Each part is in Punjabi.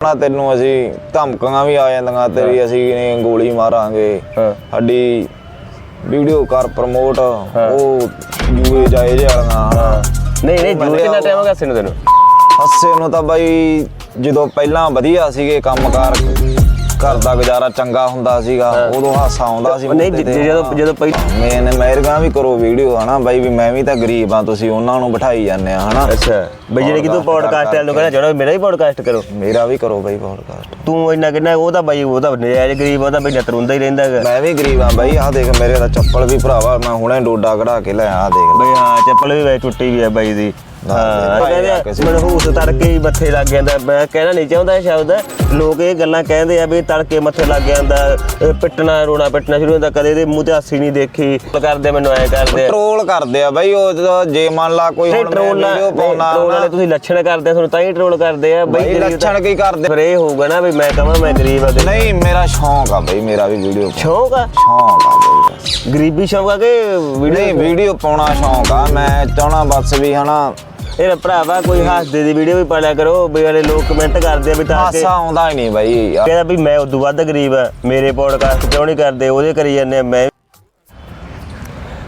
ਨਾ ਤੈਨੂੰ ਅਸੀਂ ਧਮਕੀਆਂ ਵੀ ਆ ਜਾਂਦੀਆਂ ਤੇਰੀ ਅਸੀਂ ਨੇ ਗੋਲੀ ਮਾਰਾਂਗੇ। ਸਾਡੀ ਵੀਡੀਓ ਕਰ ਪ੍ਰਮੋਟ ਉਹ ਜੂਏ ਜਾਏ ਜਾਣਾ ਨਹੀਂ ਨਹੀਂ ਜੂਏ ਕਿੰਨਾ ਟਾਈਮ ਹੋ ਗਿਆ ਸਿਨੂੰ ਤੈਨੂੰ? ਹੱਸੇ ਨੂੰ ਤਾਂ ਬਾਈ ਜਦੋਂ ਪਹਿਲਾਂ ਵਧੀਆ ਸੀਗੇ ਕੰਮਕਾਰ ਘਰ ਦਾ ਗੁਜ਼ਾਰਾ ਚੰਗਾ ਹੁੰਦਾ ਸੀਗਾ ਉਦੋਂ ਹਾਸਾ ਆਉਂਦਾ ਸੀ ਨਹੀਂ ਜਦੋਂ ਜਦੋਂ ਪਹਿਲਾਂ ਮੇਨ ਮਹਿਰਗਾ ਵੀ ਕਰੋ ਵੀਡੀਓ ਹਨਾ ਬਾਈ ਵੀ ਮੈਂ ਵੀ ਤਾਂ ਗਰੀਬ ਆ ਤੁਸੀਂ ਉਹਨਾਂ ਨੂੰ ਬਿਠਾਈ ਜਾਂਦੇ ਆ ਹਨਾ। ਅੱਛਾ। ਬਈ ਜਿਹੜੇ ਕਿ ਤੂੰ ਪੋਡਕਾਸਟ ਵਾਲ ਨੂੰ ਕਹਿਣਾ ਚਾਹਣਾ ਮੇਰਾ ਵੀ ਪੋਡਕਾਸਟ ਕਰੋ। ਮੇਰਾ ਵੀ ਕਰੋ ਬਾਈ ਪੋਡਕਾਸਟ ਤੂੰ ਇੰਨਾ ਕਿੰਨਾ ਉਹ ਤਾਂ ਬਾਈ ਉਹ ਤਾਂ ਨਜਾਇਜ਼ ਗਰੀਬ ਉਹ ਤਾਂ ਬਈ ਨਤਰੁੰਦਾ ਹੀ ਰਹਿੰਦਾ ਹੈਗਾ। ਮੈਂ ਵੀ ਗਰੀਬ ਆ ਬਾਈ ਆਹ ਦੇਖ ਮੇਰੇ ਤਾਂ ਚੱਪਲ ਵੀ ਭਰਾਵਾ ਮੈਂ ਹੁਣੇ ਡੋਡਾ ਕਢਾ ਕੇ ਲਿਆ ਆਹ ਦੇਖ। ਲੈ। ਬਈ ਹਾਂ ਚੱਪਲ ਵੀ ਵੇ ਟੁੱਟੀ ਵੀ ਹੈ ਬਾਈ ਦੀ। ਹਾਂ ਕਹਿੰਦੇ ਆ, ਮਨਹੂਸ ਤੜਕੇ ਹੀ ਮੱਥੇ ਲੱਗ ਜਾਂਦਾ ਮੈਂ ਕਹਿਣਾ ਨਹੀਂ ਚਾਹੁੰਦਾ ਸ਼ਬਦ ਲੋਕ ਇਹ ਗੱਲਾਂ ਕਹਿੰਦੇ ਆ ਵੀ ਤੜਕੇ ਮੱਥੇ ਲੱਗ ਜਾਂਦਾ ਇਹ ਪਿੱਟਣਾ ਰੋਣਾ ਪਿੱਟਣਾ ਸ਼ੁਰੂ ਹੁੰਦਾ ਕਦੇ ਇਹਦੇ ਮੂੰਹ ਤੇ ਹਾਸੀ ਨਹੀਂ ਦੇਖੀ। ਕਰਦੇ ਮੈਨੂੰ ਐ ਕਰਦੇ ਟਰੋਲ ਕਰਦੇ ਆ ਬਾਈ ਉਹ ਜਦੋਂ ਜੇ ਮੰਨ ਲਾ ਕੋਈ ਹੁਣ ਟਰੋਲ ਵੀਡੀਓ ਪਾਉਣਾ ਟਰੋਲ ਵਾਲੇ ਤੁਸੀਂ ਲੱਛਣ ਕਰਦੇ ਤੁਹਾਨੂੰ ਤਾਂ ਹੀ ਟਰੋਲ ਕਰਦੇ ਆ। ਬਾਈ ਲੱਛਣ ਕੀ ਕਰਦੇ? ਫਿਰ ਇਹ ਹੋਊਗਾ ਨਾ ਵੀ ਮੈਂ ਕਹਾਂ ਮੈਂ ਗਰੀਬ ਆ ਨਹੀਂ ਮੇਰਾ ਸ਼ੌਂਕ ਆ ਬਾਈ ਮੇਰਾ ਵੀ ਵੀਡੀਓ ਸ਼ੌਂਕ ਆ? ਸ਼ੌਂਕ ਆ। ਗਰੀਬੀ ਸ਼ੌਂਕ ਆ ਕਿ ਵੀਡੀਓ ਪਾਉਣਾ ਸ਼ੌਂਕ ਆ। ਮੈਂ ਚਾਹਣਾ ਬਸ ਵੀ ਹਨਾ ਇਹ ਭਰਾਵਾ ਕੋਈ ਹੱਸਦੇ ਦੀ ਵੀਡੀਓ ਵੀ ਪਾਲਿਆ ਕਰੋ ਵੀ ਵਾਲੇ ਲੋਕ ਕਮੈਂਟ ਕਰਦੇ ਆ ਵੀ ਤਾਂ ਕਿ ਹਾਸਾ ਆਉਂਦਾ ਹੀ ਨਹੀਂ ਬਾਈ। ਕਹਿੰਦਾ ਵੀ ਮੈਂ ਉਦੋਂ ਵੱਧ ਗਰੀਬ ਆ ਮੇਰੇ ਪੋਡਕਾਸਟ ਕਿਉਂ ਨਹੀਂ ਕਰਦੇ ਉਹਦੇ ਕਰੀ ਜਾਂਦੇ ਆ, ਮੈਂ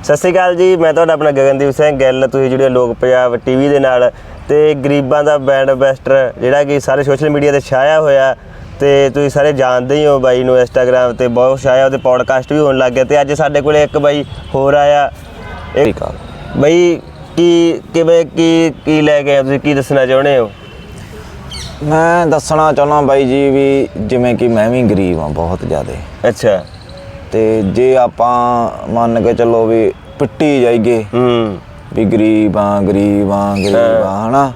ਸਤਿ ਸ਼੍ਰੀ ਅਕਾਲ ਜੀ ਮੈਂ ਤੁਹਾਡਾ ਆਪਣਾ ਗਗਨਦੀਪ ਸਿੰਘ ਗਿੱਲ ਤੁਸੀਂ ਜਿਹੜੇ ਲੋਕ ਪੰਜਾਬ ਟੀਵੀ ਦੇ ਨਾਲ ਤੇ ਗਰੀਬਾਂ ਦਾ ਬੈਂਡ ਬੈਸਟਰ ਜਿਹੜਾ ਕਿ ਸਾਰੇ ਸੋਸ਼ਲ ਮੀਡੀਆ ਤੇ ਛਾਇਆ ਹੋਇਆ ਤੇ ਤੁਸੀਂ ਸਾਰੇ ਜਾਣਦੇ ਹੀ ਹੋ ਬਾਈ ਨੂੰ ਇੰਸਟਾਗ੍ਰam ਤੇ ਬਹੁਤ ਛਾਇਆ ਉਹਦੇ ਪੋਡਕਾਸਟ ਵੀ ਹੋਣ ਲੱਗ ਗਿਆ ਤੇ ਅੱਜ ਸਾਡੇ ਕੋਲੇ ਇੱਕ ਬਾਈ ਹੋਰ ਆਇਆ। ਇਹ ਠੀਕ ਆ ਬਈ ਕੀ ਕਿਵੇਂ ਕੀ ਕੀ ਲੈ ਕੇ ਆਏ ਤੁਸੀਂ? ਕੀ ਦੱਸਣਾ ਚਾਹੁੰਦੇ ਹੋ? ਮੈਂ ਦੱਸਣਾ ਚਾਹੁੰਦਾ ਬਾਈ ਜੀ ਵੀ ਜਿਵੇਂ ਕਿ ਮੈਂ ਵੀ ਗਰੀਬ ਆ ਬਹੁਤ ਜ਼ਿਆਦੇ। ਅੱਛਾ। ਤੇ ਜੇ ਆਪਾਂ ਮੰਨ ਕੇ ਚੱਲੋ ਵੀ ਪਿੱਟੀ ਜਾਈਏ ਹੂੰ। ਵੀ ਗਰੀਬ ਆ ਗਰੀਬ ਆ ਗਰੀਬ ਆ ਹਨਾ?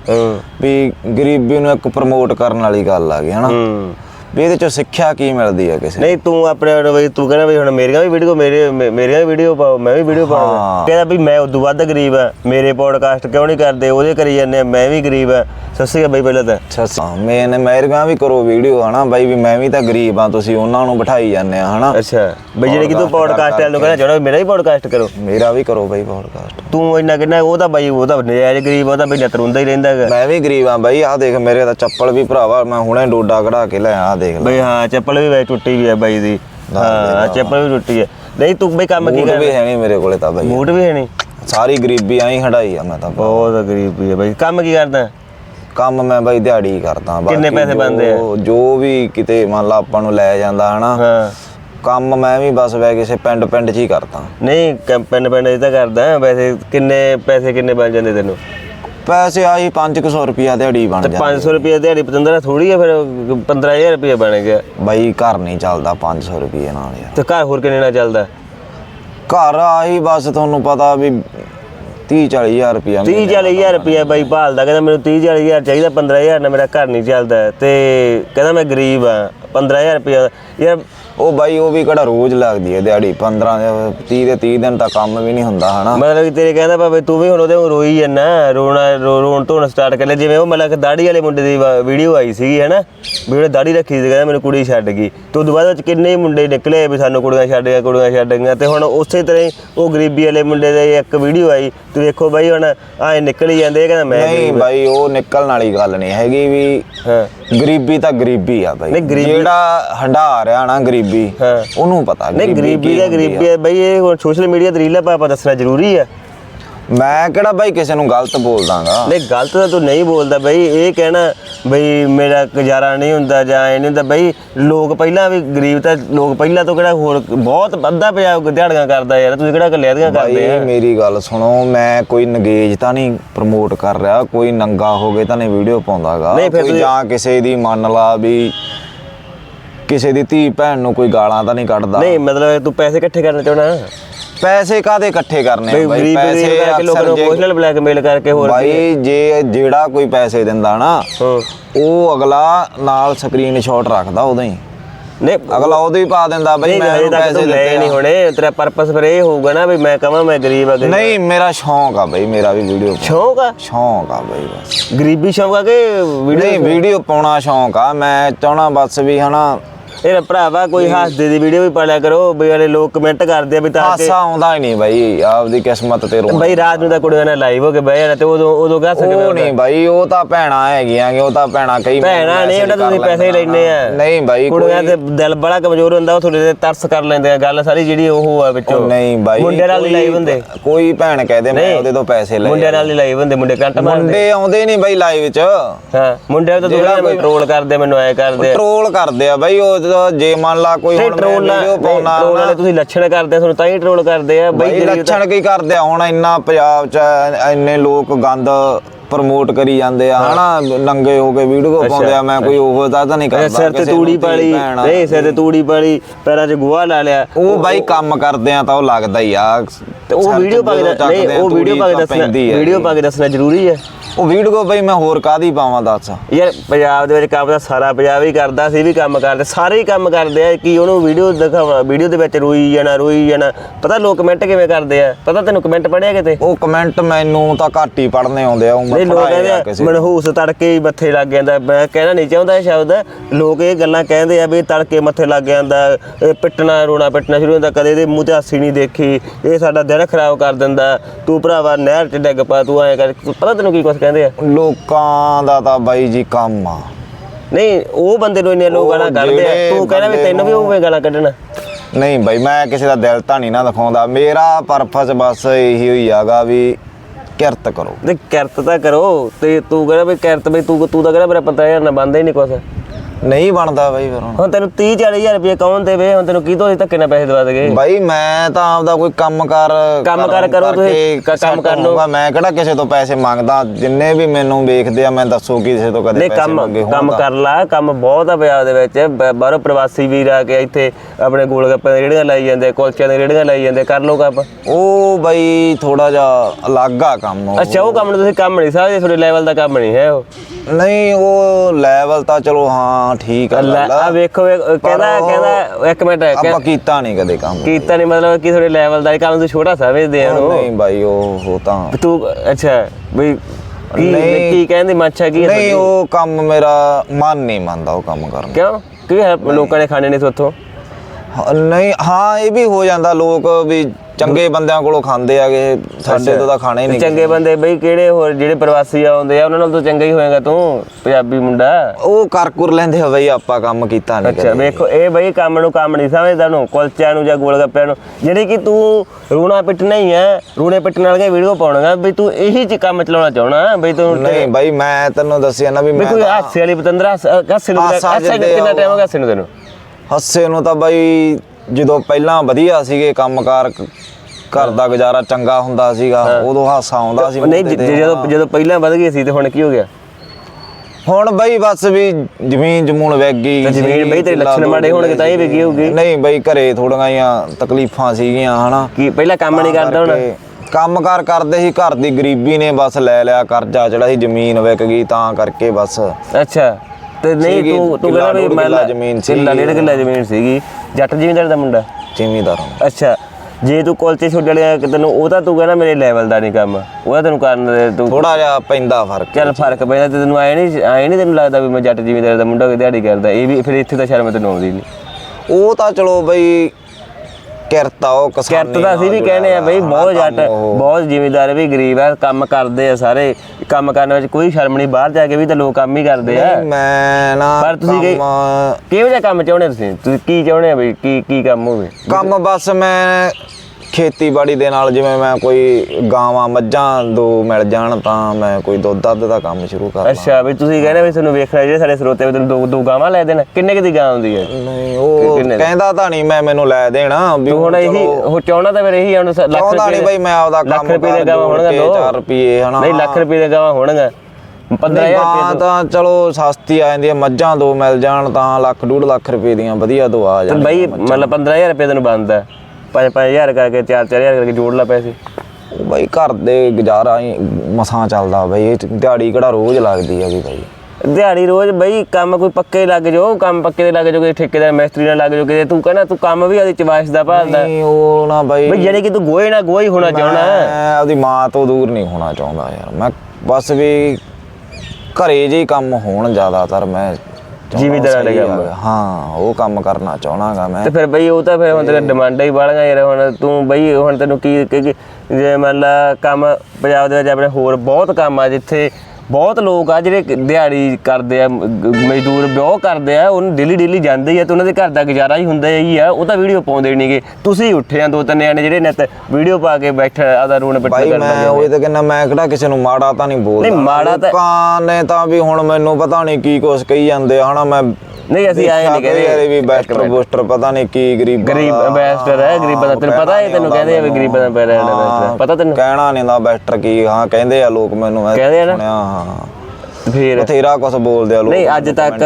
ਵੀ ਗਰੀਬੀ ਨੂੰ ਇੱਕ ਪ੍ਰਮੋਟ ਕਰਨ ਵਾਲੀ ਗੱਲ ਆ ਗਈ ਹਨਾ? ਹੂੰ। ਵੀ ਇਹਦੇ ਚੋਂ ਸਿੱਖਿਆ ਕੀ ਮਿਲਦੀ ਆ ਕਿਸੇ ਨੂੰ? ਨਹੀਂ ਤੂੰ ਆਪਣੇ ਆਪ ਨੂੰ ਬਈ ਤੂੰ ਕਹਿੰਦਾ ਵੀ ਹੁਣ ਮੇਰੀਆਂ ਵੀ ਵੀਡੀਓ ਮੇਰੇ ਮੇ- ਮੇਰੀਆਂ ਵੀ ਵੀਡੀਓ ਪਾਓ ਮੈਂ ਵੀ ਵੀਡੀਓ ਪਾਉਂਗਾ ਹਾਂ। ਕਹਿੰਦਾ ਵੀ ਮੈਂ ਉਦੋਂ ਵੱਧ ਗਰੀਬ ਆ ਮੇਰੇ ਪੋਡਕਾਸਟ ਕਿਉਂ ਨਹੀਂ ਕਰਦੇ? ਉਹਦੇ ਕਰੀ ਜਾਂਦੇ ਆ ਮੈਂ ਵੀ ਗਰੀਬ ਆ। ਸ਼੍ਰੀ ਅਕਾਲ ਬਈ ਪਹਿਲਾਂ ਤਾਂ। ਅੱਛਾ ਮੇਨ ਮਹਿਰਗਾ ਵੀ ਕਰੋ ਵੀਡੀਓ ਹਨਾ? ਬਾਈ ਵੀ ਮੈਂ ਵੀ ਤਾਂ ਗਰੀਬ ਆ ਤੁਸੀਂ ਉਹਨਾਂ ਨੂੰ ਬਿਠਾਈ ਜਾਂਦੇ ਆ ਹਨਾ? ਅੱਛਾ। ਬਈ ਜਿਹੜੇ ਕਿ ਤੂੰ Podcast ਪੋਡਕਾਸਟ ਵਾਲ ਨੂੰ ਕਹਿਣਾ ਚਾਹਣਾ ਮੇਰਾ ਵੀ ਪੋਡਕਾਸਟ ਕਰੋ। ਮੇਰਾ ਵੀ ਕਰੋ ਬਾਈ ਪੋਡਕਾਸਟ ਤੂੰ ਇੰਨਾ ਕਿੰਨਾ ਉਹ ਤਾਂ ਬਾਈ ਉਹ ਤਾਂ ਨਜਾਇਜ਼ ਗਰੀਬ ਉਹ ਤਾਂ ਬਈ ਨਤਰੁੰਦਾ ਹੀ ਰਹਿੰਦਾ ਹੈਗਾ। ਮੈਂ ਵੀ ਗਰੀਬ ਆ ਬਾਈ ਆਹ ਦੇਖ ਮੇਰੇ ਤਾਂ ਚੱਪਲ ਵੀ ਭਰਾਵਾ ਮੈਂ ਹੁਣੇ ਡੋਡਾ ਕਢਾ ਕੇ ਲਿਆ ਆਹ ਦੇਖ ਲੈ। ਬਈ ਹਾਂ ਚੱਪਲ ਵੀ ਵੇ ਟੁੱਟੀ ਵੀ ਹੈ ਬਾਈ ਦੀ। ਹਾਂ ਚੱਪਲ ਵੀ ਟੁੱਟੀ ਹੈ ਨਹੀਂ ਤੂੰ ਬਈ ਕੰਮ ਕੀ ਬੂਟ ਵੀ ਹੈ ਨਹੀਂ ਮੇਰੇ ਕੋਲੇ ਤਾਂ ਬਾਈ। ਬੂਟ ਵੀ ਹੈ ਨਹੀਂ? ਸਾਰੀ ਗਰੀਬੀ ਆਈ ਹਟਾਈ ਆ ਮੈਂ ਤਾਂ। ਬਹੁਤ ਗਰੀਬੀ ਹੈ ਬਾਈ। ਕੰਮ ਕੀ ਕਰਦਾ? ਕੰਮ ਮੈਂ ਬਾਈ ਦਿਹਾੜੀ ਕਰਦਾ ਕਿੰਨੇ ਬਾਕੀ ਪੈਸੇ ਜੋ- ਬਣਦੇ ਆ? ਜੋ ਵੀ ਕਿਤੇ ਮੰਨ ਲਾ ਆਪਾਂ ਨੂੰ ਲੈ ਜਾਂਦਾ ਹਨਾ? ਹਾਂ। ਕੰਮ ਮੈਂ ਵੀ ਬਸ ਵੈ ਕਿਸੇ ਪਿੰਡ ਪਿੰਡ 'ਚ ਹੀ ਕਰਦਾ। ਨਹੀਂ ਪਿੰਡ ਪਿੰਡ ਇਹ ਤਾਂ ਕਰਦਾ। ਵੈਸੇ ਕਿੰਨੇ ਪੈਸੇ ਕਿੰਨੇ ਬਣ ਜਾਂਦੇ ਤੈਨੂੰ? ਪੈਸੇ ਆਹੀ 500 ਰੁਪਿਆ ਦਿਹਾੜੀ ਬਣ ਜਾਂਦੀ 500 ਰੁਪਏ ਦਿਹਾੜੀ ਪਤੰਦਰਾ ਥੋੜੀ ਹੈ ਫਿਰ 15000 ਰੁਪਏ ਬਣ ਗਿਆ। ਬਾਈ ਘਰ ਨਹੀਂ ਚੱਲਦਾ 500 ਰੁਪਏ ਨਾਲ ਯਾਰ। ਤੇ ਘਰ ਹੋਰ ਕਿੰਨੇ ਨਾਲ ਚੱਲਦਾ? ਘਰ ਆਹੀ ਬਸ ਤੁਹਾਨੂੰ ਪਤਾ ਵੀ 30 40000 ਰੁਪਿਆ 30 40000 ਰੁਪਏ ਬਾਈ ਭਾਲਦਾ ਕਹਿੰਦਾ ਮੈਨੂੰ 30 40000 ਚਾਹੀਦਾ 15000 ਨਾਲ ਮੇਰਾ ਘਰ ਨਹੀਂ ਚੱਲਦਾ। ਤੇ ਕਹਿੰਦਾ ਮੈਂ ਗਰੀਬ ਆ 15000 ਰੁਪਏ ਯਾਰ ਉਹ ਬਾਈ ਉਹ ਵੀ ਕਿਹੜਾ ਰੋਜ਼ ਲੱਗਦੀ ਹੈ ਦਿਹਾੜੀ 15 30 ਦੇ 30 ਦਿਨ ਤਾਂ ਕੰਮ ਵੀ ਨਹੀਂ ਹੁੰਦਾ ਹਨਾ? ਮਤਲਬ ਕਿ ਤੇਰੇ ਕਹਿੰਦਾ ਭਾਵੇਂ ਤੂੰ ਵੀ ਹੁਣ ਉਹਦੇ ਨੂੰ ਰੋਈ ਜੰਨਾ ਰੋਣਾ ਰੋ- ਰੋਣ ਧੋਣ ਸਟਾਰਟ ਕਰ ਲਿਆ ਜਿਵੇਂ ਉਹ ਮਤਲਬ ਕਿ ਦਾੜੀ ਵਾਲੇ ਮੁੰਡੇ ਦੀ ਵੀਡੀਓ ਆਈ ਸੀਗੀ ਹੈਨਾ? ਵੀ ਉਹਨੇ ਦਾੜੀ ਰੱਖੀ ਸੀ ਕਹਿੰਦਾ ਮੈਨੂੰ ਕੁੜੀ ਛੱਡ ਗਈ। ਤੇ ਉਦੋਂ ਬਾਅਦ ਵਿੱਚ ਕਿੰਨੇ ਹੀ ਮੁੰਡੇ ਨਿਕਲੇ ਵੀ ਸਾਨੂੰ ਕੁੜੀਆਂ ਛੱਡ ਗਿਆ ਕੁੜੀਆਂ ਛੱਡ ਗਈਆਂ। ਤੇ ਹੁਣ ਉਸੇ ਤਰ੍ਹਾਂ ਹੀ ਉਹ ਗਰੀਬੀ ਵਾਲੇ ਮੁੰਡੇ ਦੀ ਇੱਕ ਵੀਡੀਓ ਆਈ ਤੇ ਵੇਖੋ ਬਾਈ ਹੁਣ ਆਏ ਨਿਕਲ ਹੀ ਜਾਂਦੇ ਇਹ ਕਹਿੰਦਾ ਮੈਂ ਨਹੀਂ ਬਾਈ ਉਹ ਨਿਕਲਣ ਵਾਲੀ ਗੱਲ ਨਹੀਂ ਹੈਗੀ ਵੀ ਹਾਂ। ਗਰੀਬੀ ਤਾਂ ਗਰੀਬੀ ਆ ਬਾਈ। ਜਿਹੜਾ ਹੰਡਾ ਰਿਹਾ ਨਾ ਗਰੀਬੀ। ਉਹਨੂੰ ਪਤਾ ਨਹੀਂ ਗਰੀਬੀ ਦਾ ਗਰੀਬੀ ਹੈ ਬਾਈ ਇਹ ਹੁਣ ਸੋਸ਼ਲ ਮੀਡੀਆ ਤੇ ਰੀਲਾਂ ਪਾਪਾ ਦੱਸਣਾ ਜ਼ਰੂਰੀ ਹੈ ਮੈਂ ਕਿਹੜਾ ਬਾਈ ਕਿਸੇ ਨੂੰ ਗਲਤ ਬੋਲਦਾਗਾ? ਨਹੀਂ ਗਲਤ ਤਾਂ ਤੂੰ ਨਹੀਂ ਬੋਲਦਾ ਬਈ। ਇਹ ਕਹਿਣਾ ਬਈ ਮੇਰਾ ਗੁਜ਼ਾਰਾ ਨਹੀਂ ਹੁੰਦਾ ਜਾਂ ਇਹ ਨਹੀਂ ਹੁੰਦਾ। ਬਈ ਲੋਕ ਪਹਿਲਾਂ ਵੀ ਗਰੀਬ ਤਾਂ ਲੋਕ ਪਹਿਲਾਂ ਤੋਂ ਕਿਹੜਾ ਹੋਰ ਬਹੁਤ ਅੱਧਾ ਪੰਜਾਬ ਦਿਹਾੜੀਆਂ ਕਰਦਾ ਯਾਰ। ਤੁਸੀਂ ਕਿਹੜਾ ਕੱਲਿਆਂ ਦੀਆਂ ਕਰਦੇ ਬਾਈ ਆ ਮੇਰੀ ਗੱਲ ਸੁਣੋ ਮੈਂ ਕੋਈ ਨਗੇਜ ਤਾਂ ਨਹੀਂ ਪ੍ਰਮੋਟ ਕਰ ਰਿਹਾ। ਕੋਈ ਨੰਗਾ ਹੋ ਗਏ ਤਾਂ ਨਹੀਂ ਵੀਡੀਓ ਪਾਉਂਦਾਗਾ। ਨਹੀਂ, ਫਿਰ ਕੋਈ ਤੁਸੀਂ- ਜਾਂ ਕਿਸੇ ਦੀ ਮੰਨ ਲਾ ਵੀ ਕਿਸੇ ਦੀ ਧੀ ਭੈਣ ਨੂੰ ਕੋਈ ਗਾਲਾਂ ਤਾਂ ਨਹੀਂ ਕੱਢਦਾ। ਨਹੀਂ ਮਤਲਬ ਤੂੰ ਪੈਸੇ ਇਕੱਠੇ ਕਰਨਾ ਚਾਹਣਾ ਪੈਸੇ ਕਾਦੇ ਇਕੱਠੇ ਕਰਨੇ ਆ ਬਾਈ ਗਰੀਬ ਕਰਕੇ ਲੋਕਾਂ ਨੂੰ ਇਮੋਸ਼ਨਲ ਬਲੈਕਮੇਲ ਕਰਕੇ ਹੋਰ ਬਾਈ ਜੇ ਜਿਹੜਾ ਕੋਈ ਪੈਸੇ ਦਿੰਦਾ ਨਾ ਉਹ ਅਗਲਾ ਨਾਲ ਸਕਰੀਨਸ਼ਾਟ ਰੱਖਦਾ ਉਦੋਂ ਹੀ। ਨਹੀਂ ਅਗਲਾ ਉਦੋਂ ਹੀ ਪਾ ਦਿੰਦਾ ਬਈ ਮੈਂ ਤੱਕ ਪੈਸੇ ਲੈ ਨਹੀਂ। ਹੋਣੇ ਤੇਰਾ ਪਰਪਸ ਫਿਰ ਇਹ ਹੋਊਗਾ ਨਾ ਵੀ ਮੈਂ ਕਹਾਂ ਮੈਂ ਗਰੀਬ ਆ ਨਹੀਂ ਮੇਰਾ ਸ਼ੌਂਕ ਆ ਬਈ ਮੇਰਾ ਵੀ ਵੀਡੀਓ ਸ਼ੌਂਕ ਆ? ਸ਼ੌਂਕ ਆ ਬਈ ਬਸ। ਗਰੀਬੀ ਸ਼ੌਂਕ ਆ ਕਿ ਵੀਡੀਓ ਨਹੀਂ ਵੀਡੀਓ ਪਾਉਣਾ ਸ਼ੌਂਕ ਆ ਮੈਂ ਚਾਹਣਾ ਬਸ ਵੀ ਹਨਾ ਇਹ ਭਰਾਵਾ ਕੋਈ ਹੱਸਦੇ ਦੀ ਵੀਡੀਓ ਵੀ ਪਾ ਲਿਆ ਕਰੋ ਬਈ ਵਾਲੇ ਲੋਕ ਕਮੈਂਟ ਕਰਦੇ ਆ ਵੀ ਤਾਂ ਹਾਸਾ ਆਉਂਦਾ ਹੀ ਨਹੀਂ ਬਾਈ ਆਪਦੀ ਕਿਸਮਤ ਤੇ ਰੋ ਬਈ ਰਾਤ ਨੂੰ ਤਾਂ ਕੁੜੀਆਂ ਨਾਲ ਲਾਈਵ ਹੋ ਕੇ ਬਹਿ ਜਾਣਾ ਤੇ ਉਦੋਂ ਉਦੋਂ ਕਹਿ ਸਕਦੇ ਉਹ ਨਹੀਂ ਬਾਈ ਉਹ ਤਾਂ ਭੈਣਾਂ ਹੈਗੀਆਂ ਗੇ, ਉਹ ਤਾਂ ਭੈਣਾਂ ਕਈ ਭੈਣਾਂ ਨਹੀਂ ਉਹਨਾਂ ਤੁਸੀਂ ਪੈਸੇ ਲੈਣੇ ਆ। ਨਹੀਂ ਬਾਈ ਕੁੜੀਆਂ ਦੇ ਦਿਲ ਬੜਾ ਕਮਜ਼ੋਰ ਹੁੰਦਾ ਉਹ ਤੁਹਾਡੇ ਤੇ ਤਰਸ ਕਰ ਲੈਂਦੇ ਆ ਗੱਲ ਸਾਰੀ ਜਿਹੜੀ ਉਹ ਆ ਵਿੱਚੋਂ। ਨਹੀਂ ਬਾਈ ਮੁੰਡਿਆਂ ਨਾਲ ਲਾਈਵ ਹੁੰਦੇ। ਕੋਈ ਭੈਣ ਕਹਦੇ ਮੈਂ। ਉਹਦੇ ਤੋਂ ਪੈਸੇ ਲਏ ਮੁੰਡਿਆਂ ਨਾਲ ਲਾਈਵ ਹੁੰਦੇ ਮੁੰਡੇ ਕੰਟ ਮਾਰਦੇ। ਮੁੰਡੇ ਆਉਂਦੇ ਨਹੀਂ ਬਾਈ ਲਾਈਵ 'ਚ। ਹਾਂ ਮੁੰਡਿਆਂ ਤਾਂ ਕੋਈ- ਕੰਟਰੋਲ ਕਰਦੇ ਮੈਨੂੰ ਐ ਕਰਦੇ ਟ੍ਰੋਲ ਕਰਦੇ ਆ ਬਾਈ ਉਹ ਜੇ ਮੰਨ ਲਾ ਕੋਈ ਹੁਣ ਟਰੋਲ ਪਾਉਣਾ ਟਰੋਲ ਵਾਲੇ ਤੁਸੀਂ ਲੱਛਣ ਕਰਦੇ ਤੁਹਾਨੂੰ ਤਾਂ ਹੀ ਟਰੋਲ ਕਰਦੇ ਆ ਬਈ ਲੱਛਣ ਕੀ ਕਰਦੇ ਆ? ਹੁਣ ਇੰਨਾ ਪੰਜਾਬ 'ਚ ਇੰਨੇ ਲੋਕ ਗੰਦ ਪ੍ਰਮੋਟ ਕਰੀ ਜਾਂਦੇ ਆ ਹਨਾ? ਨੰਗੇ ਹੋ ਕੇ ਵੀਡੀਓ ਪਾਉਂਦੇ ਆ ਮੈਂ ਕੋਈ ਉਹ ਤਾਂ ਤਾਂ ਨਹੀਂ ਕਰਦਾ ਸਿਰ ਤੇ ਤੂੜੀ ਪਾਲੀ। ਨਹੀਂ ਸਿਰ ਤੇ ਤੂੜੀ ਪਾਲੀ ਪੈਰਾਂ 'ਚ ਗੋਹਾ ਲਾ ਲਿਆ। ਉਹ ਬਾਈ ਕੰਮ ਕਰਦੇ ਆ ਤਾਂ ਉਹ ਲੱਗਦਾ ਹੀ ਆ। ਤੇ ਉਹ ਵੀਡੀਓ ਪਾ ਕੇ ਨਹੀਂ ਉਹ ਵੀਡੀਓ ਪਾ ਦੱਸਣਾ ਵੀਡੀਓ ਪਾ ਕੇ ਦੱਸਣਾ ਜ਼ਰੂਰੀ ਹੈ। ਉਹ ਵੀਡੀਓ ਬਈ ਮੈਂ ਹੋਰ ਕਾਦੀ ਪਾਵਾਂ ਦੱਸ। ਯਾਰ ਪੰਜਾਬ ਦੇ ਵਿੱਚ ਕੰਮ ਦਾ ਸਾਰਾ ਪੰਜਾਬ ਹੀ ਕਰਦਾ ਸੀ ਵੀ ਕੰਮ ਕਰਦੇ ਸਾਰੇ ਹੀ ਕੰਮ ਕਰਦੇ ਆ ਕਿ ਉਹਨੂੰ ਵੀਡੀਓ ਦਿਖਾਉਣਾ ਵੀਡੀਓ ਦੇ ਵਿੱਚ ਰੋਈ ਜਾਣਾ ਰੋਈ ਜਾਣਾ। ਪਤਾ ਲੋਕ ਕਮੈਂਟ ਕਿਵੇਂ ਕਰਦੇ ਆ? ਪਤਾ ਤੈਨੂੰ ਕਮੈਂਟ ਪੜਿਆ ਕਿਤੇ? ਉਹ ਕਮੈਂਟ ਮੈਨੂੰ ਤਾਂ ਘੱਟ ਹੀ ਪੜਨੇ ਆਉਂਦੇ ਆ ਮੈਂ ਨਹੀਂ ਲੋਕ ਕਹਿੰਦੇ ਮਨਹੂਸ ਤੜਕੇ ਹੀ ਮੱਥੇ ਲੱਗ ਜਾਂਦਾ ਮੈਂ ਕਹਿਣਾ ਨਹੀਂ ਚਾਹੁੰਦਾ ਇਹ ਸ਼ਬਦ। ਲੋਕ ਇਹ ਗੱਲਾਂ ਕਹਿੰਦੇ ਆ ਵੀ ਤੜਕੇ ਮੱਥੇ ਲੱਗ ਜਾਂਦਾ ਇਹ ਪਿੱਟਣਾ ਰੋਣਾ ਪਿੱਟਣਾ ਸ਼ੁਰੂ ਹੁੰਦਾ ਕਦੇ ਇਹਦੇ ਮੂੰਹ ਤੇ ਹਾਸੀ ਨਹੀਂ ਦੇਖੀ ਇਹ ਸਾਡਾ ਦਿਨ ਖਰਾਬ ਕਰ ਦਿੰਦਾ ਤੂੰ ਭਰਾਵਾ ਨਹਿਰ 'ਚ ਡਿੱਗ ਪਾ ਤੂੰ ਐਂ ਕਰ ਪਤਾ ਤੈਨੂੰ ਕੀ ਕੁਝ ਕਹਿੰਦੇ ਆ? ਲੋਕਾਂ ਦਾ ਤਾਂ ਬਾਈ ਜੀ ਕੰਮ ਆ। ਨਹੀਂ ਉਹ ਬੰਦੇ ਨੂੰ ਇੰਨੇ ਲੋਕ ਉਹ ਗਾਲਾਂ ਕੱਢਦੇ ਆ। ਤੂੰ ਕਹਿੰਦਾ ਵੀ ਬੰਦੇ ਤੈਨੂੰ ਵੀ ਉਹ ਗਾਲਾਂ ਕੱਢਣਾ। ਨਹੀਂ ਬਾਈ ਮੈਂ ਕਿਸੇ ਦਾ ਦਿਲ ਤਾਂ ਨਹੀਂ ਨਾ ਦਿਖਾਉਂਦਾ। ਮੇਰਾ ਪਰਪਸ ਬਸ ਇਹੀ ਹੋਈ ਆਗਾ ਵੀ ਕਿਰਤ ਕਰੋ। ਤੇ ਕਿਰਤ ਤਾਂ ਕਰੋ। ਤੇ ਤੂੰ ਕਹਿੰਦਾ ਵੀ ਕਿਰਤ ਵੀ ਤੂੰ ਤੂੰ ਤਾਂ ਕਹਿੰਦਾ ਮੇਰਾ 50000 ਨਾਲ ਬੰਦਾ ਹੀ ਨਹੀਂ ਕੁਛ। ਨਹੀਂ ਬਣਦਾ ਬਾਈ ਫਿਰ ਹੁਣ। ਹੁਣ ਤੈਨੂੰ 30 40000 ਰੁਪਏ ਕੌਣ ਦੇਵੇ? ਹੁਣ ਤੈਨੂੰ ਕੀ ਤੋਂ ਧੱਕੇ ਨਾਲ ਪੈਸੇ ਦਵਾ ਦੇਗੇ? ਬਾਈ ਮੈਂ ਤਾਂ ਆਪਦਾ ਕੋਈ ਕੰਮ ਕਰ ਕੰਮ ਕਾਰ ਕਰੋ ਤੁਸੀਂ, ਕ- ਕੰਮ ਕਰ ਲਓ। ਮੈਂ ਕਿਹੜਾ ਕਿਸੇ ਤੋਂ ਪੈਸੇ ਮੰਗਦਾ? ਜਿੰਨੇ ਵੀ ਮੈਨੂੰ ਵੇਖਦੇ ਆ ਮੈਂ ਦੱਸੋ ਕਿ ਕਿਸੇ ਤੋਂ ਕਦੇ ਨਹੀਂ ਪੈਸੇ ਕੰਮ ਮੰਗੇ ਹੋਣ ਕੰਮ ਤਾਂ। ਕਰ ਲਾ ਕੰਮ ਬਹੁਤ ਆ ਪੰਜਾਬ ਦੇ ਵਿੱਚ। ਬ- ਬਾਹਰੋਂ ਪ੍ਰਵਾਸੀ ਵੀਰ ਆ ਕੇ ਇੱਥੇ ਆਪਣੇ ਗੋਲ ਗੱਪੇ ਦੀਆਂ ਰੇੜੀਆਂ ਲਾਈ ਜਾਂਦੇ ਕੁਲਚਿਆਂ ਦੀਆਂ ਰੇੜੀਆਂ ਲਾਈ ਜਾਂਦੇ। ਕਰ ਲੋ ਕੰਮ। ਉਹ ਬਾਈ ਥੋੜਾ ਜਿਹਾ ਅਲੱਗ ਆ ਕੰਮ ਉਹ। ਅੱਛਾ ਉਹ ਕੰਮ ਨੂੰ ਤੁਸੀਂ ਕੰਮ ਨਹੀਂ ਸਕਦੇ ਤੁਹਾਡੇ ਲੈਵਲ ਦਾ ਕੰਮ ਨਹੀਂ ਹੈ ਉਹ। ਨਹੀਂ ਉਹ ਲੈਵਲ ਤਾਂ ਚਲੋ ਹਾਂ ਠੀਕ ਆ ਲੈ, ਆ। ਵੇਖੋ ਵੇਖ- ਕਹਿੰਦਾ ਉਹ- ਕਹਿੰਦਾ ਇੱਕ ਮਿੰਟ ਆਪਾਂ ਕਹਿ- ਕੀਤਾ ਨਹੀਂ ਕਦੇ ਕੰਮ। ਕੀਤਾ ਨਹੀਂ ਮਤਲਬ ਕਿ ਤੁਹਾਡੇ ਲੈਵਲ ਦਾ ਇਹ ਕੰਮ ਤੁਸੀਂ ਛੋਟਾ ਸਮਝਦੇ ਆ ਉਹ ਉਹਨੂੰ ਨਹੀਂ ਬਾਈ ਉਹ ਉਹ ਤਾਂ ਵੀ ਤੂੰ ਅੱਛਾ ਬਈ ਕੀ ਨਹੀਂ। ਕੀ ਕਹਿੰਦੀ ਮੱਛਾ ਕੀ ਹੈ ਨਹੀਂ ਤੁਹਾਡੀ? ਉਹ ਕੰਮ ਮੇਰਾ ਮਨ ਨਹੀਂ ਮੰਨਦਾ ਉਹ ਕੰਮ ਕਰਨ ਕਿਉਂ? ਕੀ ਹੈ? ਲੋਕਾਂ ਨੇ ਖਾਣੇ ਨੇ ਸੋਥੋਂ ਹਾਂ, ਨਹੀਂ ਹਾਂ ਇਹ ਵੀ ਹੋ ਜਾਂਦਾ ਲੋਕ ਵੀ ਚੰਗੇ ਬੰਦਿਆਂ ਕੋਲੋਂ ਖਾਂਦੇ ਆਗੇ ਸਾਡੇ ਤੋਂ ਤਾਂ ਖਾਣਾ ਹੀ ਨਹੀਂ ਚੰਗੇ ਬੰਦੇ ਬਈ ਕਿਹੜੇ ਹੋਰ ਜਿਹੜੇ ਪ੍ਰਵਾਸੀ ਆਉਂਦੇ ਆ ਉਹਨਾਂ ਨਾਲ ਤਾਂ ਚੰਗਾ ਹੀ ਹੋਏਗਾ ਤੂੰ ਪੰਜਾਬੀ ਮੁੰਡਾ। ਉਹ ਕਰ ਕੁਰ ਲੈਂਦੇ ਆ ਬਈ ਆਪਾਂ ਕੰਮ ਕੀਤਾ ਨਹੀਂ ਅੱਛਾ ਵੇਖੋ ਇਹ ਬਈ ਕੰਮ ਨੂੰ ਕੰਮ ਨਹੀਂ ਸਮਝਦਾ ਨੂੰ ਕੁਲਚਿਆਂ ਨੂੰ ਜਾਂ ਗੋਲ ਗੱਪਿਆਂ ਨੂੰ। ਜਿਹੜੀ ਕਿ ਤੂੰ ਰੂਣਾ ਪਿੱਟਣਾ ਹੀ ਹੈ ਰੂਣੇ ਪਿੱਟਣ ਵਾਲੀਆਂ ਵੀਡੀਓ ਪਾਉਣਗਾ ਬਈ ਤੂੰ ਇਹੀ ਚ ਕੰਮ ਚਲਾਉਣਾ ਚਾਹਣਾ ਬਈ ਤੂੰ ਨਹੀਂ ਬਾਈ ਮੈਂ ਤੈਨੂੰ ਦੱਸਿਆ ਨਾ ਵੀ ਮੈਂ ਕੋਈ ਹਾਸੇ ਵਾਲੀ ਪਤੰਦਰਾ ਹਾਸੇ ਨੂੰ ਹਾਸਾ ਕਿੰਨਾ ਟਾਈਮ ਹੋ। ਗਿਆ ਹਾਸੇ ਨੂੰ ਤੈਨੂੰ? ਹੱਸੇ ਨੂੰ ਤਾਂ ਬਾਈ ਜਦੋਂ ਪਹਿਲਾਂ ਵਧੀਆ ਸੀਗੇ ਕੰਮਕਾਰ ਘਰ ਦਾ ਗੁਜ਼ਾਰਾ ਚੰਗਾ ਹੁੰਦਾ ਸੀਗਾ ਉਦੋਂ ਹਾਸਾ ਆਉਂਦਾ ਸੀ ਨਹੀਂ ਤੇ ਜਦੋਂ ਜਦੋਂ ਪਹਿਲਾਂ ਵਧ ਗਈ ਸੀ ਤੇ ਹੁਣ ਕੀ ਹੋ ਗਿਆ? ਹੁਣ ਬਈ ਬਸ ਵੀ ਜ਼ਮੀਨ ਜਮੂਨ ਵਗ ਗਈ ਤਾਂ ਜ਼ਮੀਨ ਸੀ, ਬਈ ਤੇਰੇ ਲੱਛਣ ਮਾੜੇ ਹੋਣਗੇ ਤਾਂ ਹੀ ਕਿੱਲੇ ਵਿਕੀ ਹੋਊਗੀ। ਨਹੀਂ ਬਈ ਘਰੇ ਥੋੜੀਆਂ ਜਿਹੀਆਂ ਤਕਲੀਫਾਂ ਸੀਗੀਆਂ ਹਨਾ। ਕੀ ਪਹਿਲਾਂ ਕੰਮ ਨਹੀਂ ਕਰਦਾ ਹੁਣ? ਕੰਮਕਾਰ ਕਰਦੇ ਸੀ ਘਰ ਦੀ ਗਰੀਬੀ ਨੇ ਬਸ ਲੈ ਲਿਆ ਕਰਜ਼ਾ ਜਿਹੜਾ ਸੀ ਜ਼ਮੀਨ ਵਿਕ ਗਈ ਤਾਂ ਕਰਕੇ ਬਸ। ਅੱਛਾ। ਤੇ ਨਹੀਂ ਸੀਗੀ, ਤੂੰ ਤੂੰ ਕਿੱਲਾ ਕਹਿੰਦਾ ਵੀ ਡੂਢ ਮੈਂ ਕਿੱਲਾ ਜ਼ਮੀਨ ਸੀਗੀ। ਕਿੱਲਾ ਡੇਢ ਕਿੱਲਾ ਜ਼ਮੀਨ ਸੀਗੀ। ਜੱਟ ਜ਼ਿਮੀਂਦਾਰ ਦਾ ਮੁੰਡਾ? ਜ਼ਿਮੀਦਾਰ ਅੱਛਾ। ਜੇ ਤੂੰ ਕੁਲਚੇ ਛੋੜ ਲਿਆ ਕਿ ਤੈਨੂੰ ਉਹ ਤਾਂ ਤੂੰ ਕਹਿੰਦਾ ਮੇਰੇ ਲੈਵਲ ਦਾ ਨਹੀਂ ਕੰਮ। ਉਹਦਾ ਤੈਨੂੰ ਕਰਨ ਦੇ ਤੂੰ ਥੋੜਾ ਜਿਹਾ ਪੈਂਦਾ ਫ਼ਰਕ। ਚੱਲ ਫ਼ਰਕ ਪੈਂਦਾ ਤੇ ਤੈਨੂੰ ਆਏ ਨਹੀਂ ਆਏ ਨਹੀਂ ਤੈਨੂੰ ਲੱਗਦਾ ਵੀ ਮੈਂ ਜੱਟ ਜ਼ਿਮੀਂਦਾਰ ਦਾ ਮੁੰਡਾ ਕੋਈ ਦਿਹਾੜੀ ਕਰਦਾ। ਇਹ ਵੀ ਫਿਰ ਇੱਥੇ ਤਾਂ ਸ਼ਰਮ ਤੈਨੂੰ ਆਉਂਦੀ ਨਹੀਂ। ਉਹ ਤਾਂ ਚਲੋ ਬਈ ਕਿਰਤਾ ਉਹ ਕਿਸਾਨੀ ਕਿਰਤ ਦਾ ਅਸੀਂ ਵੀ ਕਹਿੰਦੇ ਆ ਬਈ ਬਹੁਤ ਜੱਟ। ਬਹੁਤ ਜ਼ਿਮੀਂਦਾਰ ਵੀ ਗਰੀਬ ਆ ਕੰਮ ਕਰਦੇ ਆ ਸਾਰੇ। ਕੰਮ ਕਰਨ ਵਿੱਚ ਕੋਈ ਸ਼ਰਮ ਨਹੀਂ ਬਾਹਰ ਜਾ ਕੇ ਵੀ ਤਾਂ ਲੋਕ ਕੰਮ ਹੀ ਕਰਦੇ ਆ। ਮੈਂ ਨਾ ਪਰ ਤੁਸੀਂ ਕੰਮ ਕਿਹੋ ਜਿਹਾ ਕੰਮ ਚਾਹੁੰਦੇ ਤੁਸੀਂ? ਤੁਸੀਂ ਕੀ ਚਾਹੁੰਦੇ ਆ ਬਈ? ਕੀ ਕੀ ਕੰਮ ਹੋਵੇ? ਕੰਮ ਬਸ ਮੈਂ ਖੇਤੀਬਾੜੀ ਦੇ ਨਾਲ ਜਿਵੇਂ ਮੈਂ ਕੋਈ ਗਾਵਾਂ ਮੱਝਾਂ ਦੋ ਮਿਲ ਜਾਣ ਤਾਂ ਮੈਂ ਕੋਈ ਦੁੱਧ ਦੱਧ ਦਾ ਕੰਮ ਸ਼ੁਰੂ ਕਰ ਲਾਂ ਅੱਛਾ ਵੀ ਤੁਸੀਂ ਕਹਿੰਦੇ ਵੀ ਤੁਹਾਨੂੰ ਵੇਖਣਾ ਜਿਹੜੇ ਸਾਡੇ ਸਰੋਤੇ ਵੀ ਤੁਹਾਨੂੰ ਦੋ ਦੋ ਗਾਵਾਂ ਲੈ ਦੇਣ। ਕਿੰਨੇ ਕੁ ਦੀ ਗਾਂ ਹੁੰਦੀ ਹੈ? ਨਹੀਂ ਉਹ ਕਿੰਨੇ ਦਾ? ਕਹਿੰਦਾ ਤਾਂ ਨਹੀਂ ਮੈਂ ਮੈਨੂੰ ਲੈ ਦੇਣਾ। ਵੀ ਤੂੰ ਹੁਣ ਇਹੀ ਉਹ ਚਾਹੁੰਦਾ ਤਾਂ ਫਿਰ ਇਹੀ ਹੁਣ ਸ- ਲੱਖ ਚਾਹੁੰਦਾ ਰੁਪਏ ਨਹੀਂ ਬਈ ਮੈਂ ਆਪਦਾ ਲੱਖ ਕੰਮ ਰੁਪਏ ਦੇ ਗਾਵਾਂ ਹੋਣਗਾ ਕੇ ਦੋ। 4 ਰੁਪਏ ਹਨਾ। ਨਹੀਂ ਲੱਖ ਰੁਪਏ ਦੇ ਗਾਵਾਂ ਹੋਣਗਾ 15000 ਗਾਂ ਰੁਪਏ ਤਾਂ। ਚਲੋ ਸਸਤੀ ਆ ਜਾਂਦੀ ਹੈ ਮੱਝਾਂ ਦੋ ਮਿਲ ਜਾਣ ਤਾਂ ਲੱਖ ਡੂਢ ਲੱਖ ਰੁਪਏ ਦੀਆਂ ਵਧੀਆ ਦੋ ਆ ਜਾਣ ਬਈ ਮਤਲਬ 15000 ਰੁਪਏ ਤੈਨੂੰ ਬਣਦਾ। 5-5000 ਕਰਕੇ 4-4000 ਕਰਕੇ ਜੋੜ ਲਾ ਪੈਸੇ। ਉਹ ਬਈ ਘਰ ਦੇ ਗੁਜ਼ਾਰਾ ਹੀ ਮਸਾਂ ਚੱਲਦਾ ਬਈ ਇਹ ਦਿਹਾੜੀ ਕਿਹੜਾ ਰੋਜ਼ ਲੱਗਦੀ ਹੈਗੀ ਬਈ। ਦਿਹਾੜੀ ਰੋਜ਼ ਬਈ ਕੰਮ ਕੋਈ ਪੱਕੇ ਲੱਗ ਜਾਓ ਕੰਮ ਪੱਕੇ ਦੇ ਲੱਗ ਜਾਓ ਕਿਸੇ ਠੇਕੇਦਾਰ ਮਿਸਤਰੀ ਨਾਲ ਲੱਗ ਜਾਓ ਕਿਤੇ ਤੂੰ ਕਹਿੰਦਾ ਤੂੰ ਕੰਮ ਵੀ ਆਦੀ ਚਵਾਇਸ ਦਾ ਭਾਲਦਾ। ਨਹੀਂ ਉਹ ਨਾ ਬਈ। ਬਈ ਜਿਹੜੀ ਕਿ ਤੂੰ ਗੋਏ ਨਾ ਗੋਈ ਹੋਣਾ ਚਾਹਣਾ ਮੈਂ ਆਪਦੀ ਮਾਂ ਤੋਂ ਦੂਰ ਨਹੀਂ ਹੋਣਾ ਚਾਹੁੰਦਾ ਯਾਰ। ਮੈਂ ਬਸ ਵੀ ਘਰੇ ਜੇ ਕੰਮ ਹੋਣ ਜ਼ਿਆਦਾਤਰ ਮੈਂ ਜ਼ਿਮੀਂਦਾਰਾਂ ਵਾਲੇ ਕੰਮ। ਹਾਂ ਉਹ ਕੰਮ ਕਰਨਾ ਚਾਹਣਾਗਾ ਮੈਂ ਤੇ ਫਿਰ ਬਈ ਉਹ ਤਾਂ ਫਿਰ ਹੁਣ ਤੇਰਾ ਡਿਮਾਂਡਾਂ ਹੀ ਬਾਲੀਆਂ ਯਾਰ ਹੁਣ ਤੂੰ ਬਈ ਹੁਣ ਤੈਨੂੰ ਕੀ- ਜੇ ਮੰਨ ਲਾ ਕੰਮ ਪੰਜਾਬ ਦੇ ਵਿੱਚ ਆਪਣੇ ਹੋਰ ਬਹੁਤ ਕੰਮ ਆ ਜਿੱਥੇ ਬਹੁਤ ਲੋਕ ਆ ਜਿਹੜੇ ਦਿਹਾੜੀ ਕਰਦੇ ਆ ਮਜ਼ਦੂਰ ਬਹੁਤ ਕਰਦੇ ਆ ਉਹਨੂੰ ਡੇਲੀ ਡੇਲੀ ਜਾਂਦੇ ਆ ਤੇ ਉਹਨਾਂ ਦੇ ਘਰ ਦਾ ਗੁਜ਼ਾਰਾ ਹੀ ਹੁੰਦਾ ਹੀ ਆ ਉਹ ਤਾਂ ਵੀਡੀਓ ਪਾਉਂਦੇ ਨਹੀਂਗੇ। ਤੁਸੀਂ ਉੱਠੇ ਆ ਦੋ ਤਿੰਨ ਜਣੇ ਜਿਹੜੇ ਨਿੱਤ ਵੀਡੀਓ ਪਾ ਕੇ ਬੈਠ ਆਦਾ ਰੋਣ ਪਿੱਟ ਭਾਈ ਕਰ ਮੈਂ ਉਹ ਤਾਂ ਕਹਿੰਦਾ ਮੈਂ ਕਿਹੜਾ ਕਿਸੇ ਨੂੰ ਮਾੜਾ ਤਾਂ ਨਹੀਂ ਬੋਲਦਾ। ਨਹੀਂ, ਮਾੜਾ ਤਾਂ- ਲੋਕਾਂ ਨੇ ਤਾਂ ਵੀ ਹੁਣ ਮੈਨੂੰ ਪਤਾ ਨਹੀਂ ਕੀ ਕੁਛ ਕਹੀ ਜਾਂਦੇ ਆ, ਹਨਾ ਮੈਂ ਨਹੀਂ ਅਸੀਂ ਆਏ ਨਹੀਂ ਕਈ ਵਾਰੀ ਵੀ ਕਹਿੰਦੇ ਬੈਸਟਰ ਬੂਸਟਰ ਪਤਾ ਨਹੀਂ ਕੀ ਗਰੀਬ ਗਰੀਬ ambassador ਹੈ, ਗਰੀਬਾਂ ਦਾ। ਤੈਨੂੰ ਪਤਾ ਹੈ, ਤੈਨੂੰ ਕਹਿੰਦੇ ਆ ਵੀ ਗਰੀਬਾਂ ਦਾ ਪੈਰ। ਪਤਾ ਤੈਨੂੰ? ਕਹਿਣਾ ਨਹੀਂ ਦਾ ਬੈਸਟਰ ਕੀ ਹਾਂ ਕਹਿੰਦੇ ਆ ਲੋਕ ਮੈਨੂੰ ਕਹਿੰਦੇ ਆ ਨਾ? ਸੁਣਿਆ ਹਾਂ ਫੇਰ। ਬਥੇਰਾ ਕੁਝ ਬੋਲਦੇ ਆ ਲੋਕ ਨਹੀਂ ਅੱਜ ਤੱਕ।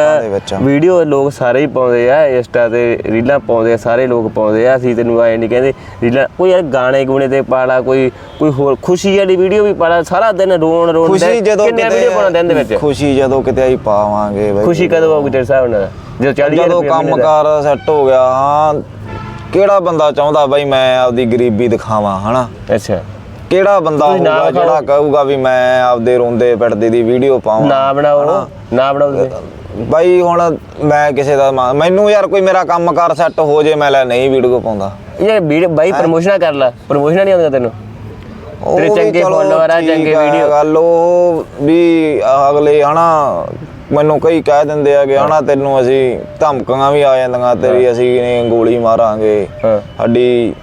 ਵੀਡੀਓ ਲੋਕ ਸਾਰੇ ਹੀ ਪਾਉਂਦੇ ਆ ਇੰਸਟਾ ਤੇ ਰੀਲਾਂ ਪਾਉਂਦੇ ਆ ਸਾਰੇ ਲੋਕ ਪਾਉਂਦੇ ਆ। ਅਸੀਂ ਤੈਨੂੰ ਆਏ ਨਹੀਂ ਕਹਿੰਦੇ ਰੀਲਾਂ ਕੋਈ ਯਾਰ ਗਾਣੇ ਗੁਣੇ ਤੇ ਪਾਲਾ ਕੋਈ ਕੋਈ ਹੋਰ ਖੁਸ਼ੀ ਵਾਲੀ ਵੀਡੀਓ ਵੀ ਪਾਲਾ ਸਾਰਾ ਦਿਨ ਰੋਣ ਰੋਣ ਖੁਸ਼ੀ ਜਦੋਂ ਕਿੰਨੇ ਵੀਡੀਓ ਪਾਉਣਾ ਦਿਨ ਦੇ ਵਿੱਚ? ਖੁਸ਼ੀ ਜਦੋਂ ਕਿਤੇ ਆਈ ਪਾਵਾਂਗੇ ਬਈ। ਖੁਸ਼ੀ ਕਦੋਂ ਆਊਗੀ ਤੇਰੇ ਹਿਸਾਬ ਨਾਲ? ਜਦੋਂ 40000 ਜਦੋਂ ਕੰਮਕਾਰ ਸੈੱਟ ਹੋ ਗਿਆ ਹਾਂ ਕਿਹੜਾ ਬੰਦਾ ਚਾਹੁੰਦਾ ਬਈ ਮੈਂ ਆਪਦੀ ਗਰੀਬੀ ਦਿਖਾਵਾਂ ਹਨਾ? ਅੱਛਾ। ਕਿਹੜਾ ਬੰਦਾ ਤੁਸੀਂ ਨਾ ਹੋਊਗਾ ਜਿਹੜਾ ਕਹੂਗਾ ਵੀ ਮੈਂ ਆਪਦੇ ਰੋਂਦੇ ਪਿੱਟਦੇ ਦੀ ਵੀਡੀਓ ਪਾਵਾਂ। ਨਾ ਬਣਾਓ ਨਾ ਬਣਾਓ ਤੁਸੀਂ। ਬਾਈ ਹੁਣ ਮੈਂ ਕਿਸੇ ਦਾ ਮਾ- ਮੈਨੂੰ ਯਾਰ ਕੋਈ ਮੇਰਾ ਕੰਮਕਾਰ ਸੈੱਟ ਹੋ ਜੇ ਮੈਂ ਲੈ ਨਹੀਂ ਵੀਡੀਓ ਪਾਉਂਦਾ। ਇਹ ਵੀਡੀਓ ਬਾਈ ਪ੍ਰਮੋਸ਼ਨਾਂ ਕਰ ਲੈ। ਪ੍ਰਮੋਸ਼ਨਾਂ ਨਹੀਂ ਆਉਂਦੀਆਂ ਤੈਨੂੰ। ਉਹ ਤੇਰੇ ਵੀ ਚੰਗੇ ਚਲੋ follower ਆ, ਠੀਕ ਚੰਗੇ ਆ, video। ਗੱਲ ਉਹ ਵੀ ਅਗਲੇ ਹਨਾ ਮੈਨੂੰ ਕਈ ਕਹਿ ਦਿੰਦੇ ਆ ਕਿ ਹਨਾ ਤੈਨੂੰ ਅਸੀਂ ਧਮਕੀਆਂ ਵੀ ਆ ਜਾਂਦੀਆਂ ਤੇਰੀ ਅਸੀਂ ਨੇ ਗੋਲੀ ਮਾਰਾਂਗੇ। ਹਾਂ। ਸਾਡੀ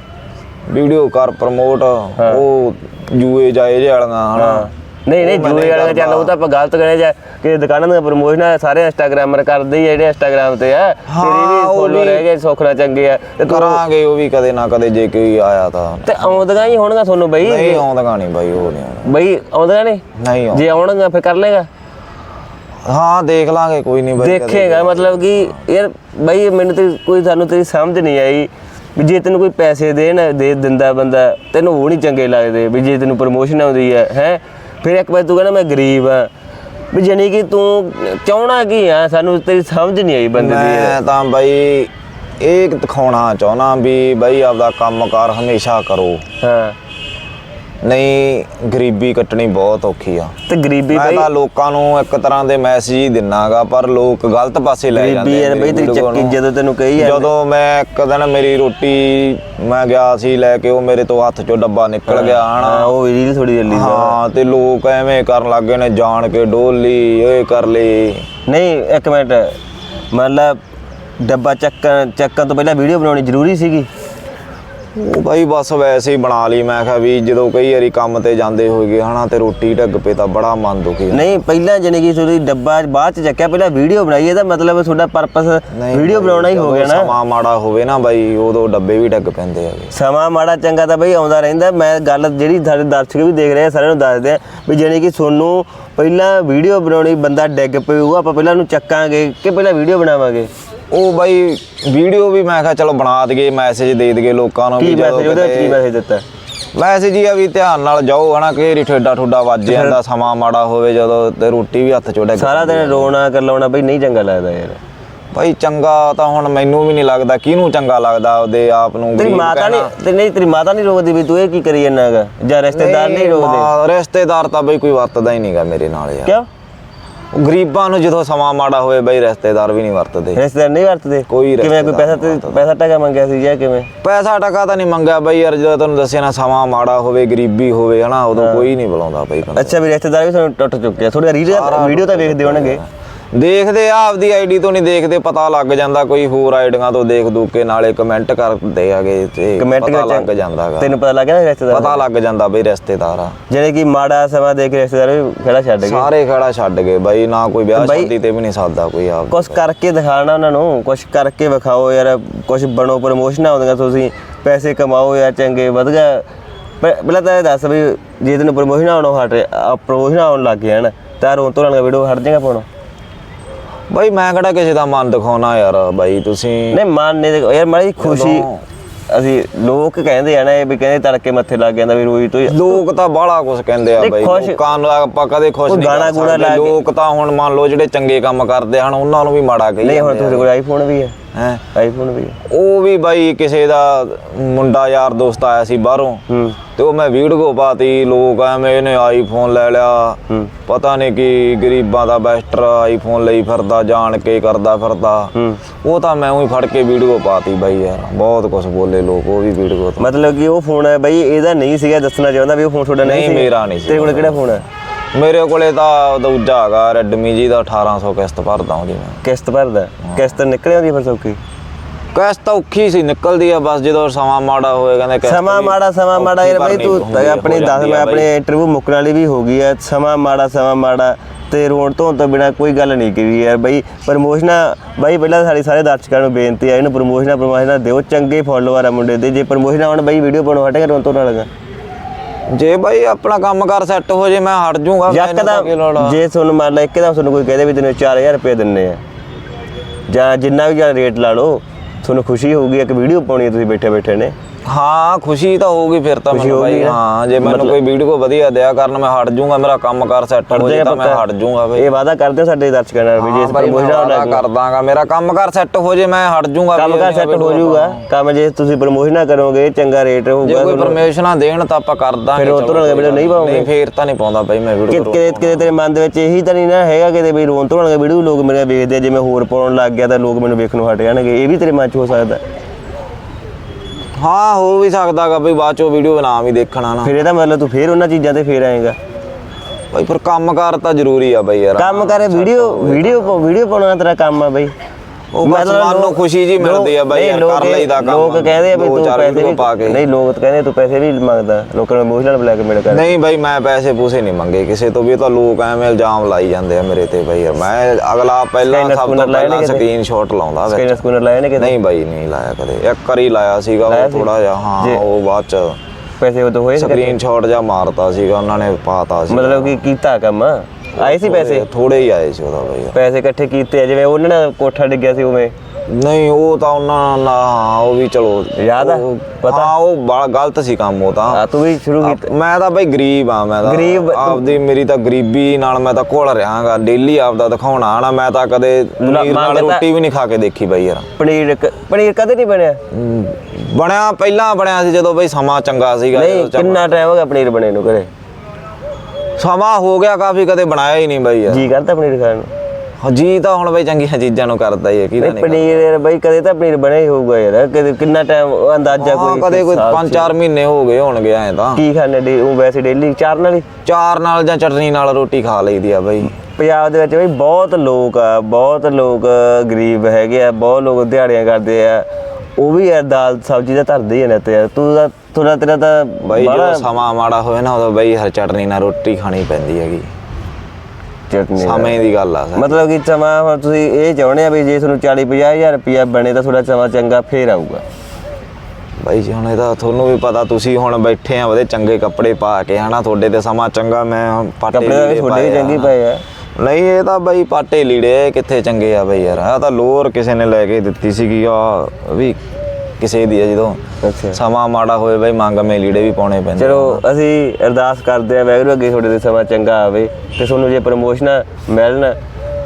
ਵੀਡੀਓ ਕਰ ਪ੍ਰਮੋਟ ਉਹ ਜੂਏ ਜਾਏ ਜੇ ਵਾਲੀਆਂ ਹਨਾ? ਨਹੀਂ ਨਹੀਂ ਜੂਏ ਵਾਲਾ ਚੱਲ ਉਹ ਤਾਂ ਆਪਾਂ ਗਲਤ ਕਰੇ ਜਾਂ ਕਿ ਦੁਕਾਨਾਂ ਦੀਆਂ ਪ੍ਰਮੋਸ਼ਨਾਂ ਸਾਰੇ ਇੰਸਟਾਗ੍ਰਾਮਰ ਕਰਦੇ ਹੀ ਆ ਜਿਹੜੇ ਇੰਸਟਾਗ੍ਰਾਮ ਤੇ ਆ। ਤੇਰੇ ਵੀ ਫੋਲੋਅਰ ਵੀ- ਹੈਗੇ ਸੁਖਣਾ ਚੰਗੇ ਆ। ਤੇ ਕਰਾਂਗੇ ਉਹ ਵੀ ਕਦੇ ਨਾ ਕਦੇ ਜੇ ਕੋਈ ਆਇਆ ਤਾਂ। ਤੇ ਆਉਂਦੀਆਂ ਹੀ ਹੋਣਗੀਆਂ ਤੁਹਾਨੂੰ ਬਈ। ਨਹੀਂ ਆਉਂਦਾ ਨਹੀਂ ਬਾਈ ਉਹ ਨਹੀਂ ਬਈ ਆਉਂਦੀਆਂ ਨਹੀਂ? ਨਹੀਂ ਜੇ ਆਉਣਗੀਆਂ ਫਿਰ ਕਰ ਲੇਗਾ ਹਾਂ ਦੇਖ ਲਾਂਗੇ ਕੋਈ ਨਹੀਂ ਬਾਈ। ਦੇਖੇਗਾ ਮਤਲਬ ਕਿ ਯਾਰ ਬਈ ਮੈਨੂੰ ਤੇ ਕੋਈ ਸਾਨੂੰ ਤੇਰੀ ਸਮਝ ਨਹੀਂ ਆਈ। ਵੀ ਜੇ ਤੈਨੂੰ ਕੋਈ ਪੈਸੇ ਦੇਣ ਦੇ ਦਿੰਦਾ ਬੰਦਾ ਤੈਨੂੰ ਉਹ ਨਹੀਂ ਚੰਗੇ ਲੱਗਦੇ ਵੀ ਜੇ ਤੈਨੂੰ ਪ੍ਰਮੋਸ਼ਨ ਆਉਂਦੀ ਹੈ ਹੈ? ਫਿਰ ਇੱਕ ਵਾਰ ਤੂੰ ਕਹਿੰਦਾ ਮੈਂ ਗਰੀਬ ਆ ਵੀ ਜਾਨੀ ਕਿ ਤੂੰ ਚਾਹਣਾ ਕੀ ਆ? ਸਾਨੂੰ ਤੇਰੀ ਸਮਝ ਨਹੀਂ ਆਈ ਬੰਦੇ ਦੀ। ਮੈਂ ਤਾਂ ਬਾਈ ਇਹ ਦਿਖਾਉਣਾ ਚਾਹੁੰਦਾ ਵੀ ਬਾਈ ਆਪਦਾ ਕੰਮਕਾਰ ਹਮੇਸ਼ਾ ਕਰੋ। ਹਾਂ। ਨਹੀਂ ਗਰੀਬੀ ਕੱਟਣੀ ਬਹੁਤ ਔਖੀ ਆ। ਤੇ ਗਰੀਬੀ ਮੈਂ ਬਈ ਤਾਂ ਲੋਕਾਂ ਨੂੰ ਇੱਕ ਤਰ੍ਹਾਂ ਦੇ ਮੈਸੇਜ ਹੀ ਦਿੰਨਾਗਾ ਪਰ ਲੋਕ ਗਲਤ ਪਾਸੇ ਲੈ ਜਾਂਦੇ ਗਰੀਬੀ ਯਾਰ ਨੇ ਬਈ ਤੇਰੀ ਵੀਡੀਓ ਚੱਕੀ ਨੂੰ। ਜਦੋਂ ਤੈਨੂੰ ਕਹੀ ਆ ਜਦੋਂ ਮੈਂ ਇੱਕ ਦਿਨ ਮੇਰੀ ਰੋਟੀ ਮੈਂ ਗਿਆ ਸੀ ਲੈ ਕੇ ਉਹ ਮੇਰੇ ਤੋਂ ਹੱਥ ਚੋਂ ਡੱਬਾ ਨਿਕਲ ਗਿਆ ਹਾਂ ਉਹ ਰੀਲ ਥੋੜੀ ਜਲਦੀ ਹਾਂ ਤੇ ਲੋਕ ਐਵੇਂ ਕਰਨ ਲੱਗੇ ਨੇ ਜਾਣ ਕੇ ਡੋਲੀ ਇਹ ਕਰ ਲਈ ਨਹੀਂ ਇੱਕ ਮਿੰਟ। ਮਤਲਬ ਡੱਬਾ ਚੱਕਣ ਚੱਕਣ ਤੋਂ ਪਹਿਲਾਂ ਵੀਡੀਓ ਬਣਾਉਣੀ ਜ਼ਰੂਰੀ ਸੀਗੀ? ਉਹ ਬਾਈ ਬਸ ਵੈਸੇ ਹੀ ਬਣਾ ਲਈ। ਮੈਂ ਕਿਹਾ ਵੀ ਜਦੋਂ ਕਈ ਵਾਰੀ ਕੰਮ ਤੇ ਜਾਂਦੇ ਹੋਈਏ ਹਨਾ ਤੇ ਰੋਟੀ ਢੱਗ ਪਏ ਤਾਂ ਬੜਾ ਮਨ ਦੁਖੀ। ਨਹੀਂ ਪਹਿਲਾਂ ਜਾਨੀ ਕਿ ਤੁਸੀਂ ਡੱਬਾ ਬਾਅਦ ਚ ਚੱਕਿਆ ਪਹਿਲਾਂ ਵੀਡੀਓ ਬਣਾਈ ਇਹਦਾ ਮਤਲਬ ਤੁਹਾਡਾ ਪਰਪਸ ਵੀਡੀਓ ਬਣਾਉਣਾ ਹੀ ਹੋ ਗਿਆ ਨਾ। ਸਮਾਂ ਮਾੜਾ ਹੋਵੇ ਨਾ ਬਾਈ ਉਦੋਂ ਡੱਬੇ ਵੀ ਡੱਗ ਪੈਂਦੇ ਆਗੇ ਸਮਾਂ ਮਾੜਾ ਚੰਗਾ ਤਾਂ ਬਈ ਆਉਂਦਾ ਰਹਿੰਦਾ। ਮੈਂ ਗੱਲ ਜਿਹੜੀ ਸਾਡੇ ਦਰਸ਼ਕ ਵੀ ਦੇਖ ਰਹੇ ਆ ਸਾਰਿਆਂ ਨੂੰ ਦੱਸਦੇ ਆ ਵੀ ਜਾਨੀ ਕਿ ਤੁਹਾਨੂੰ ਪਹਿਲਾਂ ਵੀਡੀਓ ਬਣਾਉਣੀ ਬੰਦਾ ਡਿੱਗ ਪਊਗਾ ਆਪਾਂ ਪਹਿਲਾਂ ਉਹਨੂੰ ਚੱਕਾਂਗੇ ਕਿ ਪਹਿਲਾਂ ਵੀਡੀਓ ਬਣਾਵਾਂਗੇ? ਉਹ ਬਾਈ ਵੀਡੀਓ ਵੀ ਮੈਂ ਕਿਹਾ ਚਲੋ ਬਣਾ ਦਈਏ ਮੈਸੇਜ ਦੇ ਦਈਏ ਲੋਕਾਂ ਨੂੰ ਕੀ ਜਦੋਂ ਮੈਸੇਜ ਉਹਦੇ ਵਿੱਚ ਕੀ ਮੈਸੇਜ ਦਿੱਤਾ? ਮੈਸੇਜ ਹੀ ਆ ਵੀ ਧਿਆਨ ਨਾਲ ਜਾਓ ਹਨਾ ਕਿ ਠੇਡਾ ਠੁੱਡਾ ਵੱਜ ਜਾਂਦਾ ਸਮਾਂ ਮਾੜਾ ਹੋਵੇ ਜਦੋਂ ਤੇ ਰੋਟੀ ਵੀ ਹੱਥ ਚੋਂ ਡਿੱਗ ਸਾਰਾ ਦਿਨ ਰੋਣਾ ਕਰ ਲਾਉਣਾ ਬਈ ਨਹੀਂ ਚੰਗਾ ਲੱਗਦਾ ਯਾਰ। ਭਾਈ ਚੰਗਾ ਤਾਂ ਹੁਣ ਮੈਨੂੰ ਵੀ ਨਹੀਂ ਲੱਗਦਾ ਕਿਹਨੂੰ ਚੰਗਾ ਲੱਗਦਾ ਉਹਦੇ ਆਪ ਨੂੰ ਤੇਰੀ ਮਾਤਾ। ਨਹੀਂ ਤੇ ਨਹੀਂ ਤੇਰੀ ਮਾਤਾ ਨਹੀਂ ਰੋਕਦੀ ਵੀ ਤੂੰ ਇਹ ਕੀ ਕਰੀ ਜਾਂਦਾ ਹੈਗਾ ਜਾਂ ਰਿਸ਼ਤੇਦਾਰ ਨਹੀਂ ਰੋਕਦੇ? ਰਿਸ਼ਤੇਦਾਰ ਤਾਂ ਬਈ ਕੋਈ ਵਰਤਦਾ ਹੀ ਨਹੀਂਗਾ ਮੇਰੇ ਨਾਲ ਯਾਰ। ਕਿਉਂ? ਗਰੀਬਾਂ ਨੂੰ ਜਦੋਂ ਸਮਾਂ ਮਾੜਾ ਹੋਵੇ ਬਈ ਰਿਸ਼ਤੇਦਾਰ ਵੀ ਨਹੀਂ ਵਰਤਦੇ। ਰਿਸ਼ਤੇਦਾਰ ਨਹੀਂ ਵਰਤਦੇ? ਕੋਈ ਕਿਵੇਂ ਕੋਈ ਪੈਸਾ ਤੇ ਪੈਸਾ ਟਕਾ ਮੰਗਿਆ ਸੀ ਜਾਂ ਕਿਵੇਂ? ਪੈਸਾ ਟਕਾ ਤਾਂ ਨਹੀਂ ਮੰਗਿਆ ਬਈ ਯਾਰ ਜਦੋਂ ਤੈਨੂੰ ਦੱਸਿਆ ਨਾ ਸਮਾਂ ਮਾੜਾ ਹੋਵੇ ਗਰੀਬੀ ਹੋਵੇ ਹਨਾ ਉਦੋਂ ਕੋਈ ਨਹੀਂ ਬੁਲਾਉਂਦਾ ਬਈ ਅੱਛਾ ਵੀ ਰਿਸ਼ਤੇਦਾਰ ਵੀ ਤੁਹਾਨੂੰ ਟੁੱਟ ਚੁੱਕੇ ਆ। ਥੋੜੀ ਰੀਲ ਵੀਡੀਓ ਤਾਂ ਵੇਖਦੇ ਹੋਣਗੇ। ਦੇਖਦੇ ਆ ਆਪਦੀ ਆਈਡੀ ਤੋਂ ਨਹੀਂ ਦੇਖਦੇ ਪਤਾ ਲੱਗ ਜਾਂਦਾ ਕੋਈ ਹੋਰ ਆਈਡੀਆਂ ਤੋਂ ਦੇਖ ਦੂ ਕੇ ਨਾਲੇ ਕਮੈਂਟ ਕਰਦੇ ਆਗੇ ਤੇ ਕਮੈਂਟ ਪਤਾ ਲੱਗ ਜਾਂਦਾਗਾ। ਤੈਨੂੰ ਪਤਾ ਲੱਗ ਗਿਆ ਰਿਸ਼ਤੇਦਾਰ ਪਤਾ ਲੱਗ ਜਾਂਦਾ ਬਈ ਰਿਸ਼ਤੇਦਾਰ ਆ। ਜਿਹੜੇ ਕਿ ਮਾੜਾ ਸਮਾਂ ਦੇਖ ਰਿਸ਼ਤੇਦਾਰ ਵੀ ਖੜਾ ਛੱਡ ਗਏ। ਸਾਰੇ ਖੜਾ ਛੱਡ ਗਏ ਬਾਈ ਨਾ ਕੋਈ ਵਿਆਹ ਸ਼ਾਦੀ ਤੇ ਵੀ ਨਹੀਂ ਸਾਦਾ ਕੋਈ ਆਪ ਕੁਛ ਕਰਕੇ ਦਿਖਾਣਾ ਉਹਨਾਂ ਨੂੰ ਕੁਛ ਕਰਕੇ ਵਿਖਾਓ ਯਾਰ ਕੁਛ ਬਣੋ ਪ੍ਰਮੋਸ਼ਨਾਂ ਆਉਂਦੀਆਂ ਤੁਸੀਂ ਪੈਸੇ ਕਮਾਓ ਯਾਰ ਚੰਗੇ ਵਧ ਗਿਆ ਪਹਿਲਾਂ ਤਾਂ ਇਹ ਦੱਸ ਵੀ ਜੇ ਤੈਨੂੰ ਪ੍ਰਮੋਸ਼ਨ ਆਉਣੋਂ ਹਟ ਪ੍ਰਮੋਸ਼ਨ ਆਉਣ ਲੱਗ ਗਿਆ ਨਾ ਤਾਂ ਰੋਣ ਤੋਂ ਲੰਗਾ ਵੀਡੀਓ ਹਟ ਜਾਏਗਾ ਪਾਉਣੋਂ ਬਾਈ ਮੈਂ ਕਿਹੜਾ ਕਿਸੇ ਦਾ ਮਨ ਦਿਖਾਉਣਾ ਯਾਰ ਬਾਈ ਤੁਸੀਂ। ਨਹੀਂ ਮੰਨਨੇ ਦੇ ਯਾਰ ਮਾੜੀ ਖੁਸ਼ੀ ਅਸੀਂ ਲੋਕ ਕਹਿੰਦੇ ਆ ਨਾ ਇਹ ਵੀ ਕਹਿੰਦੇ ਤੜਕੇ ਮੱਥੇ ਲੱਗ ਜਾਂਦਾ ਵੀ ਰੋਈ ਤੋਂ ਲੋਕ ਤਾਂ ਬਾਹਲਾ ਕੁਝ ਕਹਿੰਦੇ ਆ ਨਹੀਂ, ਬਾਈ ਲੋਕਾਂ ਨੂੰ ਆਪਾਂ ਕਦੇ ਖੁਸ਼ ਨਹੀਂ ਗਾਣਾ ਗੂਣਾ ਲਾ ਲੋਕ ਤਾਂ ਹੁਣ ਮੰਨ ਲਓ ਜਿਹੜੇ ਚੰਗੇ ਕੰਮ ਕਰਦੇ ਹਨ ਉਹਨਾਂ ਨੂੰ ਵੀ ਮਾੜਾ ਕਹੀ ਨਹੀਂ ਹੁਣ। ਤੁਹਾਡੇ ਕੋਲ ਆਈਫੋਨ ਵੀ ਹੈ। ਹੈ? ਆਈਫੋਨ ਵੀ। ਉਹ ਵੀ ਬਾਈ ਕਿਸੇ ਦਾ ਮੁੰਡਾ ਯਾਰ ਦੋਸਤ ਆਇਆ ਸੀ ਬਾਹਰੋਂ। ਤੇ ਉਹ ਮੈਂ ਵੀਡੀਓ ਪਾਤੀ ਲੋਕ ਐਵੇਂ ਇਹਨੇ ਆਈਫੋਨ ਲੈ ਲਿਆ। ਪਤਾ ਨਹੀਂ ਕੀ ਗਰੀਬਾਂ ਦਾ ਬੈਸਟਰ ਆਈਫੋਨ ਲਈ ਫਿਰਦਾ ਜਾਣ ਕੇ ਕਰਦਾ ਫਿਰਦਾ। ਉਹ ਤਾਂ ਮੈਂ ਉਹੀ ਫੜ ਕੇ ਵੀਡੀਓ ਪਾਤੀ ਬਾਈ ਯਾਰ। ਬਹੁਤ ਕੁਝ ਬੋਲੇ ਲੋਕ ਉਹ ਵੀ ਵੀਡੀਓ ਤੋਂ। ਮਤਲਬ ਕਿ ਉਹ ਫੋਨ ਹੈ ਬਈ ਇਹਦਾ ਨਹੀਂ ਸੀਗਾ ਦੱਸਣਾ ਚਾਹੁੰਦਾ ਵੀ ਉਹ ਫੋਨ ਤੁਹਾਡਾ ਨਹੀਂ ਨਹੀਂ, ਸੀ ਮੇਰਾ ਨਹੀਂ ਸੀ। ਤੇਰੇ ਕੋਲ ਕਿਹੜਾ ਫੋਨ ਹੈ? ਮੇਰੇ ਕੋਲੇ ਤਾਂ ਦੂਜਾ ਹੈਗਾ ਰੈਡਮੀ ਜੀ ਦਾ 1800 ਕਿਸ਼ਤ ਭਰਦਾ ਉਹਦੀ ਮੈਂ। ਕਿਸ਼ਤ ਭਰਦਾ ਕਿਸ਼ਤ ਨਿਕਲ ਆਉਂਦੀ ਫਿਰ ਸੌਖੀ? ਕਿਸ਼ਤ ਤਾਂ ਔਖੀ ਸੀ ਨਿਕਲਦੀ ਆ ਬਸ ਜਦੋਂ ਸਮਾਂ ਮਾੜਾ ਹੋਏ ਕਹਿੰਦੇ ਕਿਸ਼ਤ ਸਮਾਂ ਵੀ ਮਾੜਾ ਸਮਾਂ ਮਾੜਾ ਯਾਰ ਬਈ ਤੂੰ ਆ, ਆਪਣੀ ਮੈਂ। ਆਪਣੇ ਇੰਟਰਵਿਊ ਮੁੱਕਣ ਵਾਲੀ ਵੀ ਹੋ ਗਈ ਹੈ ਸਮਾਂ ਮਾੜਾ ਸਮਾਂ ਮਾੜਾ ਤੇ ਰੋਣ ਤੋਂ ਤੋਂ ਬਿਨਾ ਕੋਈ ਗੱਲ ਨਹੀਂ ਕੀਤੀ ਯਾਰ ਬਈ ਪ੍ਰਮੋਸ਼ਨਾਂ ਬਈ ਪਹਿਲਾਂ ਸਾਡੀ ਸਾਰੇ ਦਰਸ਼ਕਾਂ ਨੂੰ ਬੇਨਤੀ ਹੈ ਇਹਨੂੰ ਪ੍ਰਮੋਸ਼ਨਾਂ ਪ੍ਰਮੋਸ਼ਨਾਂ ਦਿਓ ਚੰਗੇ ਫੋਲੋਅਰ ਆ ਮੁੰਡੇ ਦੇ ਜੇ ਪ੍ਰਮੋਸ਼ਨਾਂ ਆਉਣ ਬਈ ਵੀਡੀਓ ਬਣਾਉ ਹਟੇਗਾ ਰੋਣ ਤੋਂ ਨਾ ਲਗਾ ਜੇ ਬਾਈ ਆਪਣਾ ਕੰਮ ਕਰ ਸੈੱਟ ਹੋ ਜੇ ਮੈਂ ਹਟ ਜਾਊਂਗਾ ਮੈਨੂੰ ਤਾਂ ਕੀ ਲੋੜ ਯਕਦਮ ਆ। ਜੇ ਤੁਹਾਨੂੰ ਮੰਨ ਲਾ ਇੱਕਦਮ ਤੁਹਾਨੂੰ ਕੋਈ ਕਹਦੇ ਵੀ ਤੈਨੂੰ 4000 ਰੁਪਏ ਦਿੰਨੇ ਆ ਜਾਂ ਜਿੰਨਾ ਵੀ ਜ਼ਿਆਦਾ ਰੇਟ ਲਾ ਲਓ ਤੁਹਾਨੂੰ ਖੁਸ਼ੀ ਹੋਊਗੀ ਇੱਕ ਵੀਡੀਓ ਪਾਉਣੀ ਤੁਸੀਂ ਬੈਠੇ ਬੈਠੇ ਨੇ ਹਾਂ ਖੁਸ਼ੀ ਤਾਂ ਹੋਊਗੀ ਫਿਰ ਤਾਂ ਮੈਨੂੰ ਬਾਈ ਨਾ? ਹਾਂ ਜੇ ਮੈਨੂੰ ਕੋਈ ਵੀਡੀਓ ਵਧੀਆ ਦਿਆ ਕਰਨ ਮੈਂ ਹਟ ਜਾਊਂਗਾ ਮੇਰਾ ਕੰਮ ਕਰ ਸੈੱਟ ਹੋ ਜੇ ਤਾਂ ਮੈਂ ਹਟ ਜਾਊਂਗਾ ਬਈ। ਇਹ ਵਾਅਦਾ ਕਰਦੇ ਸਾਡੇ ਦਰਸ਼ਕਾਂ ਨਾਲ ਵੀ ਜੇ ਇਸ ਪ੍ਰਮੋਸ਼ਨ ਪ੍ਰਮੋਸ਼ਨ ਕਰ ਦਾਂਗਾ। ਮੇਰਾ ਕੰਮ ਕਰ ਸੈੱਟ ਹੋ ਜੇ ਮੈਂ ਹਟ ਜਾਊਂਗਾ ਕੰਮ ਕਰ ਸੈੱਟ ਹੋ ਜਾਊਗਾ। ਕੰਮ ਜੇ ਤੁਸੀਂ ਪ੍ਰਮੋਸ਼ਨ ਨਾ ਕਰੋਗੇ ਚੰਗਾ ਰੇਟ ਜੇ ਹੋਊਗਾ ਕੋਈ ਤੁਹਾਨੂੰ। ਪਰਮਿਸ਼ਨਾਂ ਦੇਣ ਤਾਂ ਆਪਾਂ ਕਰ ਦਾਂਗੇ। ਫਿਰ ਕੋਈ video ਨਹੀਂ ਪਾਓਗੇ? ਨਹੀਂ ਫੇਰ ਤਾਂ ਨਹੀਂ ਪਾਉਂਦਾ ਬਾਈ ਮੈਂ ਵੀਡੀਓ ਕਿਤੇ ਕਿਤੇ ਤੇਰੇ ਮਨ ਦੇ ਵਿੱਚ ਇਹੀ ਤਾਂ ਨਹੀਂ ਨਾ ਹੈਗਾ ਕਿ ਵੀ ਰੋਣ ਧੋਣ ਵਾਲੇ ਵੀਡੀਓ ਲੋਕ ਮੇਰੇ ਵੇਖਦੇ ਜੇ ਮੈਂ ਹੋਰ ਪਾਉਣ ਲੱਗ ਗਿਆ ਤਾਂ ਲੋਕ ਮੈਨੂੰ ਵੇਖਣੋਂ ਹਟ ਜਾਣਗੇ। ਇਹ ਵੀ ਤੇਰੇ ਮਨ 'ਚ ਹੋ ਸਕਦਾ। ਹਾਂ ਹੋ ਵੀ ਸਕਦਾਗਾ ਬਈ ਬਾਅਦ ਚੋਂ ਵੀਡੀਓ ਨਾ ਵੀ ਦੇਖਣਾ ਨਾ। ਫਿਰ ਇਹਦਾ ਮਤਲਬ ਤੂੰ ਫੇਰ ਉਹਨਾਂ ਚੀਜ਼ਾਂ ਤੇ ਫੇਰ ਆਏਗਾ। ਬਈ ਪਰ ਕੰਮ ਕਰ ਤਾਂ ਜ਼ਰੂਰੀ ਆ ਬਈ ਯਾਰ। ਕੰਮ ਕਰੇ ਵੀਡੀਓ ਵੀਡੀਓ ਵੀਡੀਓ ਪਾਉਣਾ ਤੇਰਾ ਕੰਮ ਆ ਬਈ। ਉਹ ਬਸ ਮਨ ਨੂੰ ਖੁਸ਼ੀ ਜੀ ਮਿਲਦੀ ਆ ਬਈ ਯਾਰ, ਕਰ ਲਈਦਾ ਕੰਮ। ਲੋਕ ਕਹਿੰਦੇ ਆ ਵੀ ਤੂੰ ਪੈਸੇ ਵੀ ਪਾ ਕੇ। ਨਹੀਂ ਲੋਕ ਤਾਂ ਕਹਿੰਦੇ ਤੂੰ ਪੈਸੇ ਵੀ ਮੰਗਦਾ ਲੋਕਾਂ ਨੂੰ ਇਮੋਸ਼ਨਲ ਬਲੈਕਮੇਲ ਕਰ ਨਹੀਂ ਬਾਈ ਮੈਂ ਪੈਸੇ ਪੂਸੇ ਨਹੀਂ ਮੰਗੇ ਕਿਸੇ ਤੋਂ ਵੀ ਤਾਂ ਲੋਕ ਐਵੇਂ ਇਲਜ਼ਾਮ ਲਾਈ ਜਾਂਦੇ ਆ ਮੇਰੇ ਤੇ ਬਈ ਯਾਰ ਮੈਂ ਅਗਲਾ ਪਹਿਲਾਂ ਸਭ ਤੋਂ ਪਹਿਲਾਂ? ਸਕਰੀਨਸ਼ਾਟ ਲਾਉਂਦਾ ਵਿੱਚ ਸਕੈਨਰ ਲਾਏ ਨੇ ਕਿਤੇ ਨਹੀਂ ਬਾਈ ਨਹੀਂ ਲਾਇਆ ਕਦੇ ਇੱਕ ਵਾਰੀ ਲਾਇਆ ਸੀਗਾ ਲਾਇਆ ਉਹ? ਥੋੜਾ ਜਿਹਾ ਹਾਂ ਉਹ ਬਾਅਦ ਚ ਪੈਸੇ ਤੋਂ ਹੋਏ? ਸਕਰੀਨਸ਼ਾਟ ਜਾਂ ਮਾਰਤਾ ਸੀਗਾ ਉਹਨਾਂ ਨੇ ਪਾਤਾ ਸੀ ਮਤਲਬ ਕਿ ਕੀਤਾ ਕੰਮ ਆਏ ਸੀ ਪੈਸੇ? ਥੋੜੇ ਹੀ ਆਏ ਸੀ ਉਹਦਾ ਬਈ। ਪੈਸੇ ਇਕੱਠੇ ਕੀਤੇ ਆ, ਜਿਵੇਂ ਉਹਨਾਂ ਨੇ ਕੋਠਾ ਡਿੱਗਿਆ ਸੀ ਉਵੇਂ? ਨਹੀਂ ਉਹ ਤਾਂ ਉਹਨਾਂ ਨਾਲ ਹਾਂ ਉਹ ਵੀ ਚਲੋ ਯਾਦ ਆ? ਉਹ- ਪਤਾ? ਹਾਂ ਉਹ ਬੜਾ ਗਲਤ ਸੀ ਕੰਮ ਉਹ ਤਾਂ। ਆ ਤੂੰ ਵੀ ਸ਼ੁਰੂ ਕੀਤਾ। ਮੈਂ ਤਾਂ ਬਈ ਗਰੀਬ ਆ ਮੈਂ ਤਾਂ ਗਰੀਬ- ਆਪਦੀ ਮੇਰੀ ਤਾਂ ਗਰੀਬੀ ਨਾਲ ਮੈਂ ਤਾਂ ਘੁਲ ਰਿਹਾਗਾ। ਡੇਲੀ ਆਪਦਾ ਦਿਖਾਉਣਾ ਨਾ ਮੈਂ ਤਾਂ ਕਦੇ ਪਨੀਰ ਨਾਲ ਮੰਗਦਾ- ਰੋਟੀ ਵੀ ਨਹੀਂ ਖਾ ਕੇ ਦੇਖੀ ਬਈ ਯਾਰ। ਪਨੀਰ ਕ- ਪਨੀਰ ਕਦੇ ਨਹੀਂ ਬਣਿਆ? ਹਮ, ਬਣਿਆ ਪਹਿਲਾਂ ਬਣਿਆ ਸੀ ਜਦੋਂ ਬਈ ਸਮਾਂ ਚੰਗਾ ਸੀਗਾ ਨਹੀਂ ਜਦੋਂ ਚੰਗਾ- ਕਿੰਨਾ ਟਾਈਮ ਹੋ ਗਿਆ ਪਨੀਰ ਬਣੇ ਨੂੰ ਘਰੇ? ਸਮਾਂ ਹੋ ਗਿਆ ਕਾਫੀ ਕਦੇ ਬਣਾਇਆ ਹੀ ਨਹੀਂ ਬਈ ਯਾਰ। ਜੀ ਕਰਦਾ ਪਨੀਰ ਖਾਣ ਨੂੰ? ਹਾਂ, ਜੀ ਤਾਂ ਹੁਣ ਬਈ ਚੰਗੀਆਂ ਚੀਜ਼ਾਂ ਨੂੰ ਕਰਦਾ ਹੀ ਹੈ ਕਿਹਦਾ ਨਹੀਂ ਪਨੀਰ ਯਾਰ ਬਈ ਕਦੇ ਤਾਂ ਪਨੀਰ ਬਣਿਆ ਹੀ ਹੋਊਗਾ ਯਾਰ। ਕਦੇ ਕਿੰਨਾ ਟਾਈਮ ਅੰਦਾਜ਼ਾ ਕੋਈ ਕਦੇ ਕੋਈ ਹਿਸਾਬ 5-4 ਮਹੀਨੇ ਹੋ ਗਏ ਹੋਣਗੇ ਐ ਤਾਂ। ਕੀ ਖਾਣੇ ਡੇ ਉਹ ਵੈਸੇ ਡੇਲੀ ਚਾਰ ਨਾਲ ਹੀ? ਚਾਰ ਨਾਲ ਜਾਂ ਚਟਨੀ ਨਾਲ ਰੋਟੀ ਖਾ ਲਈਦੀ ਆ ਬਈ। ਪੰਜਾਬ ਦੇ ਵਿੱਚ ਬਈ ਬਹੁਤ ਲੋਕ ਆ ਬਹੁਤ ਲੋਕ ਗਰੀਬ ਹੈਗੇ ਆ ਬਹੁਤ ਲੋਕ ਦਿਹਾੜੀਆਂ ਕਰਦੇ ਆ। ਉਹ ਵੀ ਯਾਰ ਦਾਲ ਸਬਜ਼ੀ ਦਾ ਧਰਦੇ ਹੀ ਨੇ ਤੇ ਯਾਰ। ਤੂੰ ਤਾਂ ਥੋੜਾ ਤੇਰਾ ਤਾਂ ਬਈ ਜਦੋਂ ਸਮਾਂ ਮਾੜਾ ਹੋਵੇ ਨਾ ਉਦੋਂ ਬਈ ਹਰ ਚਟਨੀ ਨਾਲ ਰੋਟੀ ਖਾਣੀ ਪੈਂਦੀ ਹੈਗੀ। ਚਟਨੀ ਦਾ। ਸਮੇਂ ਦੀ ਗੱਲ ਆ ਸਰ। ਮਤਲਬ ਕਿ ਸਮਾਂ ਹੁਣ ਤੁਸੀਂ ਇਹ ਚਾਹੁੰਦੇ ਆ ਵੀ ਜੇ ਤੁਹਾਨੂੰ 40 ਹਜ਼ਾਰ ਰੁਪਇਆ ਬਣੇ ਤਾਂ ਥੋੜਾ ਸਮਾਂ ਚੰਗਾ ਫੇਰ ਆਊਗਾ। ਬਾਈ ਜੀ ਹੁਣ ਇਹਦਾ ਤੁਹਾਨੂੰ ਵੀ ਪਤਾ ਤੁਸੀਂ ਹੁਣ ਬੈਠੇ ਆ ਉਹਦੇ ਚੰਗੇ ਕੱਪੜੇ ਪਾ ਕੇ ਹਨਾ ਤੁਹਾਡੇ ਤੇ ਸਮਾਂ ਚੰਗਾ ਮੈਂ ਹੁਣ ਪਾਟੇ ਕੱਪੜੇ ਤਾਂ ਲੀੜੇ ਤੁਹਾਡੇ ਵੀ ਪਾਏ ਆ। ਚੰਗੇ ਪਏ ਆ। ਨਹੀਂ ਇਹ ਤਾਂ ਬਾਈ ਪਾਟੇ ਲੀੜੇ ਕਿੱਥੇ ਚੰਗੇ ਆ ਬਈ ਯਾਰ। ਆ ਤਾਂ ਲੋਰ ਕਿਸੇ ਨੇ ਲੈ ਕੇ ਦਿੱਤੀ ਸੀਗੀ ਆ ਵੀ ਕਿਸੇ ਦੀ ਆ ਜਦੋਂ ਅੱਛਾ। ਸਮਾਂ ਮਾੜਾ ਹੋਏ ਬਈ ਮੰਗ ਮੇ ਲੀੜੇ ਵੀ ਪਾਉਣੇ ਪੈਂਦੇ ਚਲੋ ਅਸੀਂ ਅਰਦਾਸ ਕਰਦੇ ਆ ਵੈਗਰੂ ਅੱਗੇ ਤੁਹਾਡੇ ਤੇ ਸਮਾਂ ਚੰਗਾ ਆਵੇ ਤੇ ਤੁਹਾਨੂੰ ਜੇ ਪ੍ਰਮੋਸ਼ਨ ਮਿਲਣ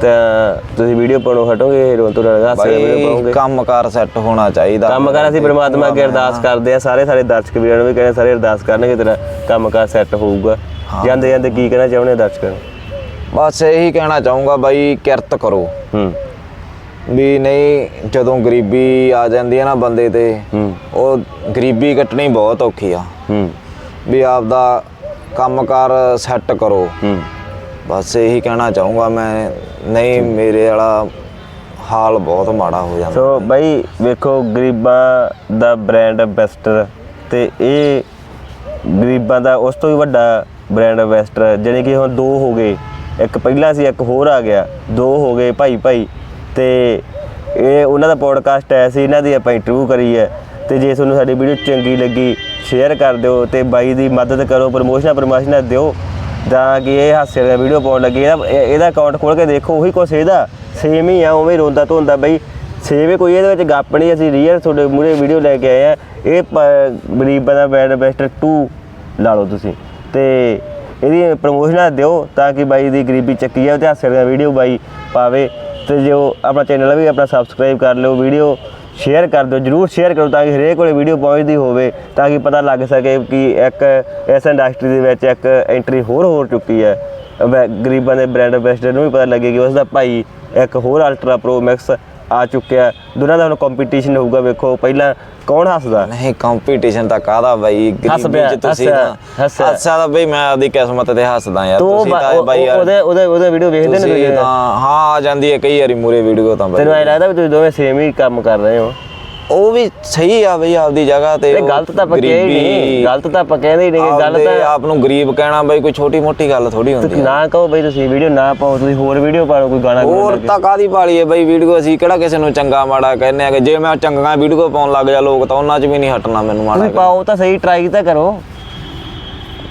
ਤਾਂ ਤੁਸੀਂ ਵੀਡੀਓ ਪਾਉਣੋਂ ਹਟੋਗੇ ਰੋਣ ਤੋਂ ਲਗਾ ਸੇ ਵੀਡੀਓ ਪਾਉਂਗੇ। ਕੰਮਕਾਰ ਸੈੱਟ ਹੋਣਾ ਚਾਹੀਦਾ। ਕੰਮ ਕਰ ਅਸੀਂ ਪ੍ਰਮਾਤਮਾ ਅੱਗੇ ਅਰਦਾਸ ਕਰਦੇ ਆ ਸਾਰੇ ਸਾਰੇ ਦਰਸ਼ਕ ਵੀਰਾਂ ਨੂੰ ਵੀ ਕਹਿੰਦੇ ਸਾਰੇ ਅਰਦਾਸ ਕਰਨਗੇ ਤੇਰਾ ਕੰਮ ਕਾਰ ਸੈੱਟ ਹੋਊਗਾ। ਜਾਂਦੇ ਜਾਂਦੇ ਕੀ ਕਹਿਣਾ ਚਾਹੁੰਦੇ ਦਰਸ਼ਕਾਂ ਨੂੰ? ਬਸ ਇਹੀ ਕਹਿਣਾ ਚਾਹੂੰਗਾ ਬਾਈ ਕਿਰਤ ਕਰੋ। ਹੂੰ। ਵੀ ਨਹੀਂ ਜਦੋਂ ਗਰੀਬੀ ਆ ਜਾਂਦੀ ਹੈ ਨਾ ਬੰਦੇ ਤੇ ਹੂੰ। ਉਹ ਗਰੀਬੀ ਕੱਟਣੀ ਬਹੁਤ ਔਖੀ ਆ। ਹੂੰ। ਵੀ ਆਪਦਾ ਕੰਮਕਾਰ ਸੈੱਟ ਕਰੋ। ਹੂੰ। ਬਸ ਇਹੀ ਕਹਿਣਾ ਚਾਹੂੰਗਾ ਮੈਂ ਨਹੀਂ ਮੇਰੇ ਵਾਲਾ ਹਾਲ ਬਹੁਤ ਮਾੜਾ ਹੋ ਜਾਂਦਾ। ਸੋ ਬਾਈ ਵੇਖੋ ਗਰੀਬਾਂ ਦਾ ਬ੍ਰਾਂਡ ਐਂਬੈਸਡਰ ਤੇ ਇਹ ਗਰੀਬਾਂ ਦਾ ਉਸ ਤੋਂ ਵੀ ਵੱਡਾ ਬ੍ਰਾਂਡ ਐਂਬੈਸਡਰ ਜਾਣੀ ਕਿ ਹੁਣ ਦੋ ਹੋ ਗਏ। ਇੱਕ ਪਹਿਲਾਂ ਸੀ, ਇੱਕ ਹੋਰ ਆ ਗਿਆ। ਦੋ ਹੋ ਗਏ ਭਾਈ ਭਾਈ। ਤੇ ਇਹ ਉਹਨਾਂ ਦਾ ਪੋਡਕਾਸਟ ਆਇਆ ਸੀ ਇਹਨਾਂ ਦੀ ਆਪਾਂ ਇੰਟਰਵਿਊ ਕਰੀ ਹੈ। ਤੇ ਜੇ ਤੁਹਾਨੂੰ ਸਾਡੀ ਵੀਡੀਓ ਚੰਗੀ ਲੱਗੀ ਸ਼ੇਅਰ ਕਰ ਦਿਓ ਤੇ ਬਾਈ ਦੀ ਮਦਦ ਕਰੋ ਪ੍ਰਮੋਸ਼ਨਾਂ ਪ੍ਰਮੋਸ਼ਨਾਂ ਦਿਓ, ਤਾਂ ਕਿ ਇਹ ਹਾਸੇ ਵਾਲੀ ਵੀਡੀਓ ਪਾਉਣ ਲੱਗੇ। ਇਹਦਾ ਇਹ- ਇਹਦਾ ਅਕਾਊਂਟ ਖੋਲ ਕੇ ਦੇਖੋ, ਉਹੀ ਕੁਛ ਇਹਦਾ। ਸੇਮ ਹੀ ਆ, ਉਵੇਂ ਹੀ ਰੋਂਦਾ ਧੋਂਦਾ ਬਈ। ਸੇਮ ਹੀ ਕੋਈ ਇਹਦੇ ਵਿੱਚ ਗੱਪ ਨਹੀਂ, ਅਸੀਂ ਰੀਅਲ ਤੁਹਾਡੇ ਮੂਰੇ ਵੀਡੀਓ ਲੈ ਕੇ ਆਏ ਆ। ਇਹ ਪ- ਗਰੀਬਾਂ ਦਾ ਬੈਡ ਬੈਸਟਰ 2 ਲਾ ਲਓ ਤੁਸੀਂ। ਤੇ ਇਹਦੀ ਪ੍ਰਮੋਸ਼ਨਾਂ ਦਿਓ ਤਾਂ ਕਿ ਬਾਈ ਦੀ ਗਰੀਬੀ ਚੱਕੀ ਜਾਵੇ ਤੇ ਹਾਸੇ ਵਾਲੀ ਵੀਡੀਓ ਬਾਈ ਪਾਵੇ। ਤੇ ਜੋ ਆਪਣਾ ਚੈਨਲ ਵੀ ਆਪਣਾ ਸਬਸਕ੍ਰਾਈਬ ਕਰ ਲਿਓ ਵੀਡੀਓ ਸ਼ੇਅਰ ਕਰ ਦਿਓ, ਜਰੂਰ ਸ਼ੇਅਰ ਕਰੋ ਤਾਂ ਕਿ ਹਰੇਕ ਕੋਲੇ ਵੀਡੀਓ ਪਹੁੰਚਦੀ ਹੋਵੇ, ਤਾਂ ਕਿ ਪਤਾ ਲੱਗ ਸਕੇ ਕਿ ਇੱਕ ਇਸ ਇੰਡਸਟਰੀ ਦੇ ਵਿੱਚ ਇੱਕ ਐਂਟਰੀ ਹੋਰ ਹੋ ਚੁੱਕੀ ਹੈ। ਵੈ- ਗਰੀਬਾਂ ਦੇ ਬ੍ਰਾਂਡ ਐਂਬੈਸਡਰ ਨੂੰ ਵੀ ਪਤਾ ਲੱਗੇ ਕਿ ਉਸ ਦਾ ਭਾਈ ਇੱਕ ਹੋਰ ਅਲਟਰਾ ਪ੍ਰੋ ਮੈਕਸ ਆ ਚੁੱਕਿਆ ਦੋਨਾਂ ਦਾ ਹੁਣ ਕੰਪੀਟੀਸ਼ਨ ਹੋਊਗਾ ਵੇਖੋ ਪਹਿਲਾਂ ਕੌਣ ਹੱਸਦਾ? ਨਹੀਂ ਕੰਪੀਟੀਸ਼ਨ ਤਾਂ ਕਾਹਦਾ ਬਾਈ? ਗਰੀਬੀ ਪਿਆ, ਚ ਤੁਸੀਂ ਹੱਸਿਆ। ਹੱਸਿਆ ਤਾਂ ਬਈ ਮੈਂ ਆਪਦੀ ਕਿਸਮਤ ਤੇ ਹੱਸਦਾ ਯਾਰ ਤੂੰ ਤੁਸੀਂ ਬਾ- ਤਾਂ ਉਹ- ਬਾਈ ਯਾਰ ਉਹਦੇ ਉਹਦੇ ਉਹਦੇ ਵੀਡੀਓ ਵੇਖਦੇ ਨੇ ਤੁਸੀਂ ਤੁਸੀਂ? ਤਾਂ ਹਾਂ ਆ ਜਾਂਦੀ ਹੈ ਕਈ ਵਾਰੀ ਮੂਰੇ ਵੀਡੀਓ ਤਾਂ ਬਾਈ। ਤੈਨੂੰ ਐ ਲੱਗਦਾ ਵੀ ਤੁਸੀਂ ਦੋਵੇਂ ਸੇਮ ਹੀ ਕੰਮ ਕਰ ਰਹੇ ਹੋ। ਉਹ ਵੀ ਸਹੀ ਆ ਬਈ ਆਪਦੀ ਜਗ੍ਹਾ ਤੇ ਉਹ ਗਲਤ ਤਾਂ ਆਪਾਂ ਨਹੀਂ। ਗਲਤ ਤਾਂ ਆਪਾਂ ਕਹਿੰਦੇ ਨਹੀਂ ਗੱਲ ਆਪਦੇ ਤਾਂ ਆਪ ਨੂੰ ਗਰੀਬ ਕਹਿਣਾ ਬਈ ਕੋਈ ਛੋਟੀ ਮੋਟੀ ਗੱਲ ਥੋੜੀ ਹੁੰਦੀ ਤੁਸੀਂ ਹੈ ਨਾ ਕਹੋ ਬਈ ਤੁਸੀਂ ਵੀਡੀਓ ਨਾ ਪਾਓ ਤੁਸੀਂ ਹੋਰ ਵੀਡੀਓ ਪਾਓ ਕੋਈ ਗਾਣਾ ਹੋਰ ਲੱਗੇ। ਤਾਂ ਕਾਦੀ ਪਾਲੀ ਹੈ ਬਈ ਵੀਡੀਓ ਅਸੀਂ ਕਿਹੜਾ ਕਿਸੇ ਨੂੰ ਚੰਗਾ ਮਾੜਾ ਕਹਿੰਦੇ ਆ ਕਿ ਜੇ ਮੈਂ ਚੰਗਾ ਵੀਡੀਓ ਪਾਉਣ ਲੱਗ ਜਾ ਲੋਕ ਤਾਂ ਉਹਨਾਂ 'ਚ ਵੀ ਨਹੀਂ ਹਟਣਾ ਮੈਨੂੰ ਮਾੜਾ ਤੁਸੀਂ ਪਾਓ ਤਾਂ ਸਹੀ ਟਰਾਈ ਤਾਂ ਕਰੋ।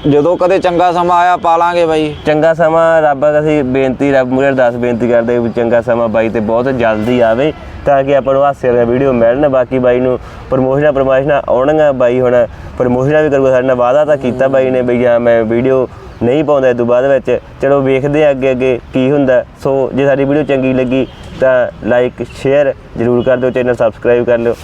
ਜਦੋਂ ਕਦੇ ਚੰਗਾ ਸਮਾਂ ਆਇਆ ਪਾਲਾਂਗੇ ਬਾਈ। ਚੰਗਾ ਸਮਾਂ ਰੱਬ ਅਸੀਂ ਬੇਨਤੀ ਰੱਬ ਮੂਹਰੇ ਅਰਦਾਸ ਬੇਨਤੀ ਕਰਦੇ ਵੀ ਚੰਗਾ ਸਮਾਂ ਬਾਈ ਤੇ ਬਹੁਤ ਜਲਦੀ ਆਵੇ। ਤਾਂ ਕਿ ਆਪਾਂ ਨੂੰ ਹਾਸੇ ਵਾਲਾ ਵੀਡੀਓ ਮਿਲਣ। ਬਾਕੀ ਬਾਈ ਨੂੰ ਪ੍ਰਮੋਸ਼ਨਾਂ ਪ੍ਰਮੋਸ਼ਨਾਂ ਆਉਣਗੀਆਂ ਬਾਈ ਹੁਣ। ਪ੍ਰਮੋਸ਼ਨਾਂ ਵੀ ਕਰੂਗਾ, ਸਾਡੇ ਨਾਲ ਵਾਅਦਾ ਤਾਂ ਕੀਤਾ ਬਾਈ ਨੇ ਬਈ ਹਾਂ ਮੈਂ ਵੀਡੀਓ ਨਹੀਂ ਪਾਉਂਦਾ ਇਹ ਤੋਂ ਬਾਅਦ ਵਿੱਚ। ਚਲੋ ਵੇਖਦੇ ਆ ਅੱਗੇ ਅੱਗੇ ਕੀ ਹੁੰਦਾ। ਸੋ ਜੇ ਸਾਡੀ ਵੀਡੀਓ ਚੰਗੀ ਲੱਗੀ ਤਾਂ ਲਾਈਕ ਸ਼ੇਅਰ ਜਰੂਰ ਕਰ ਦਿਓ, ਚੈਨਲ ਸਬਸਕ੍ਰਾਈਬ ਕਰ ਲਿਓ।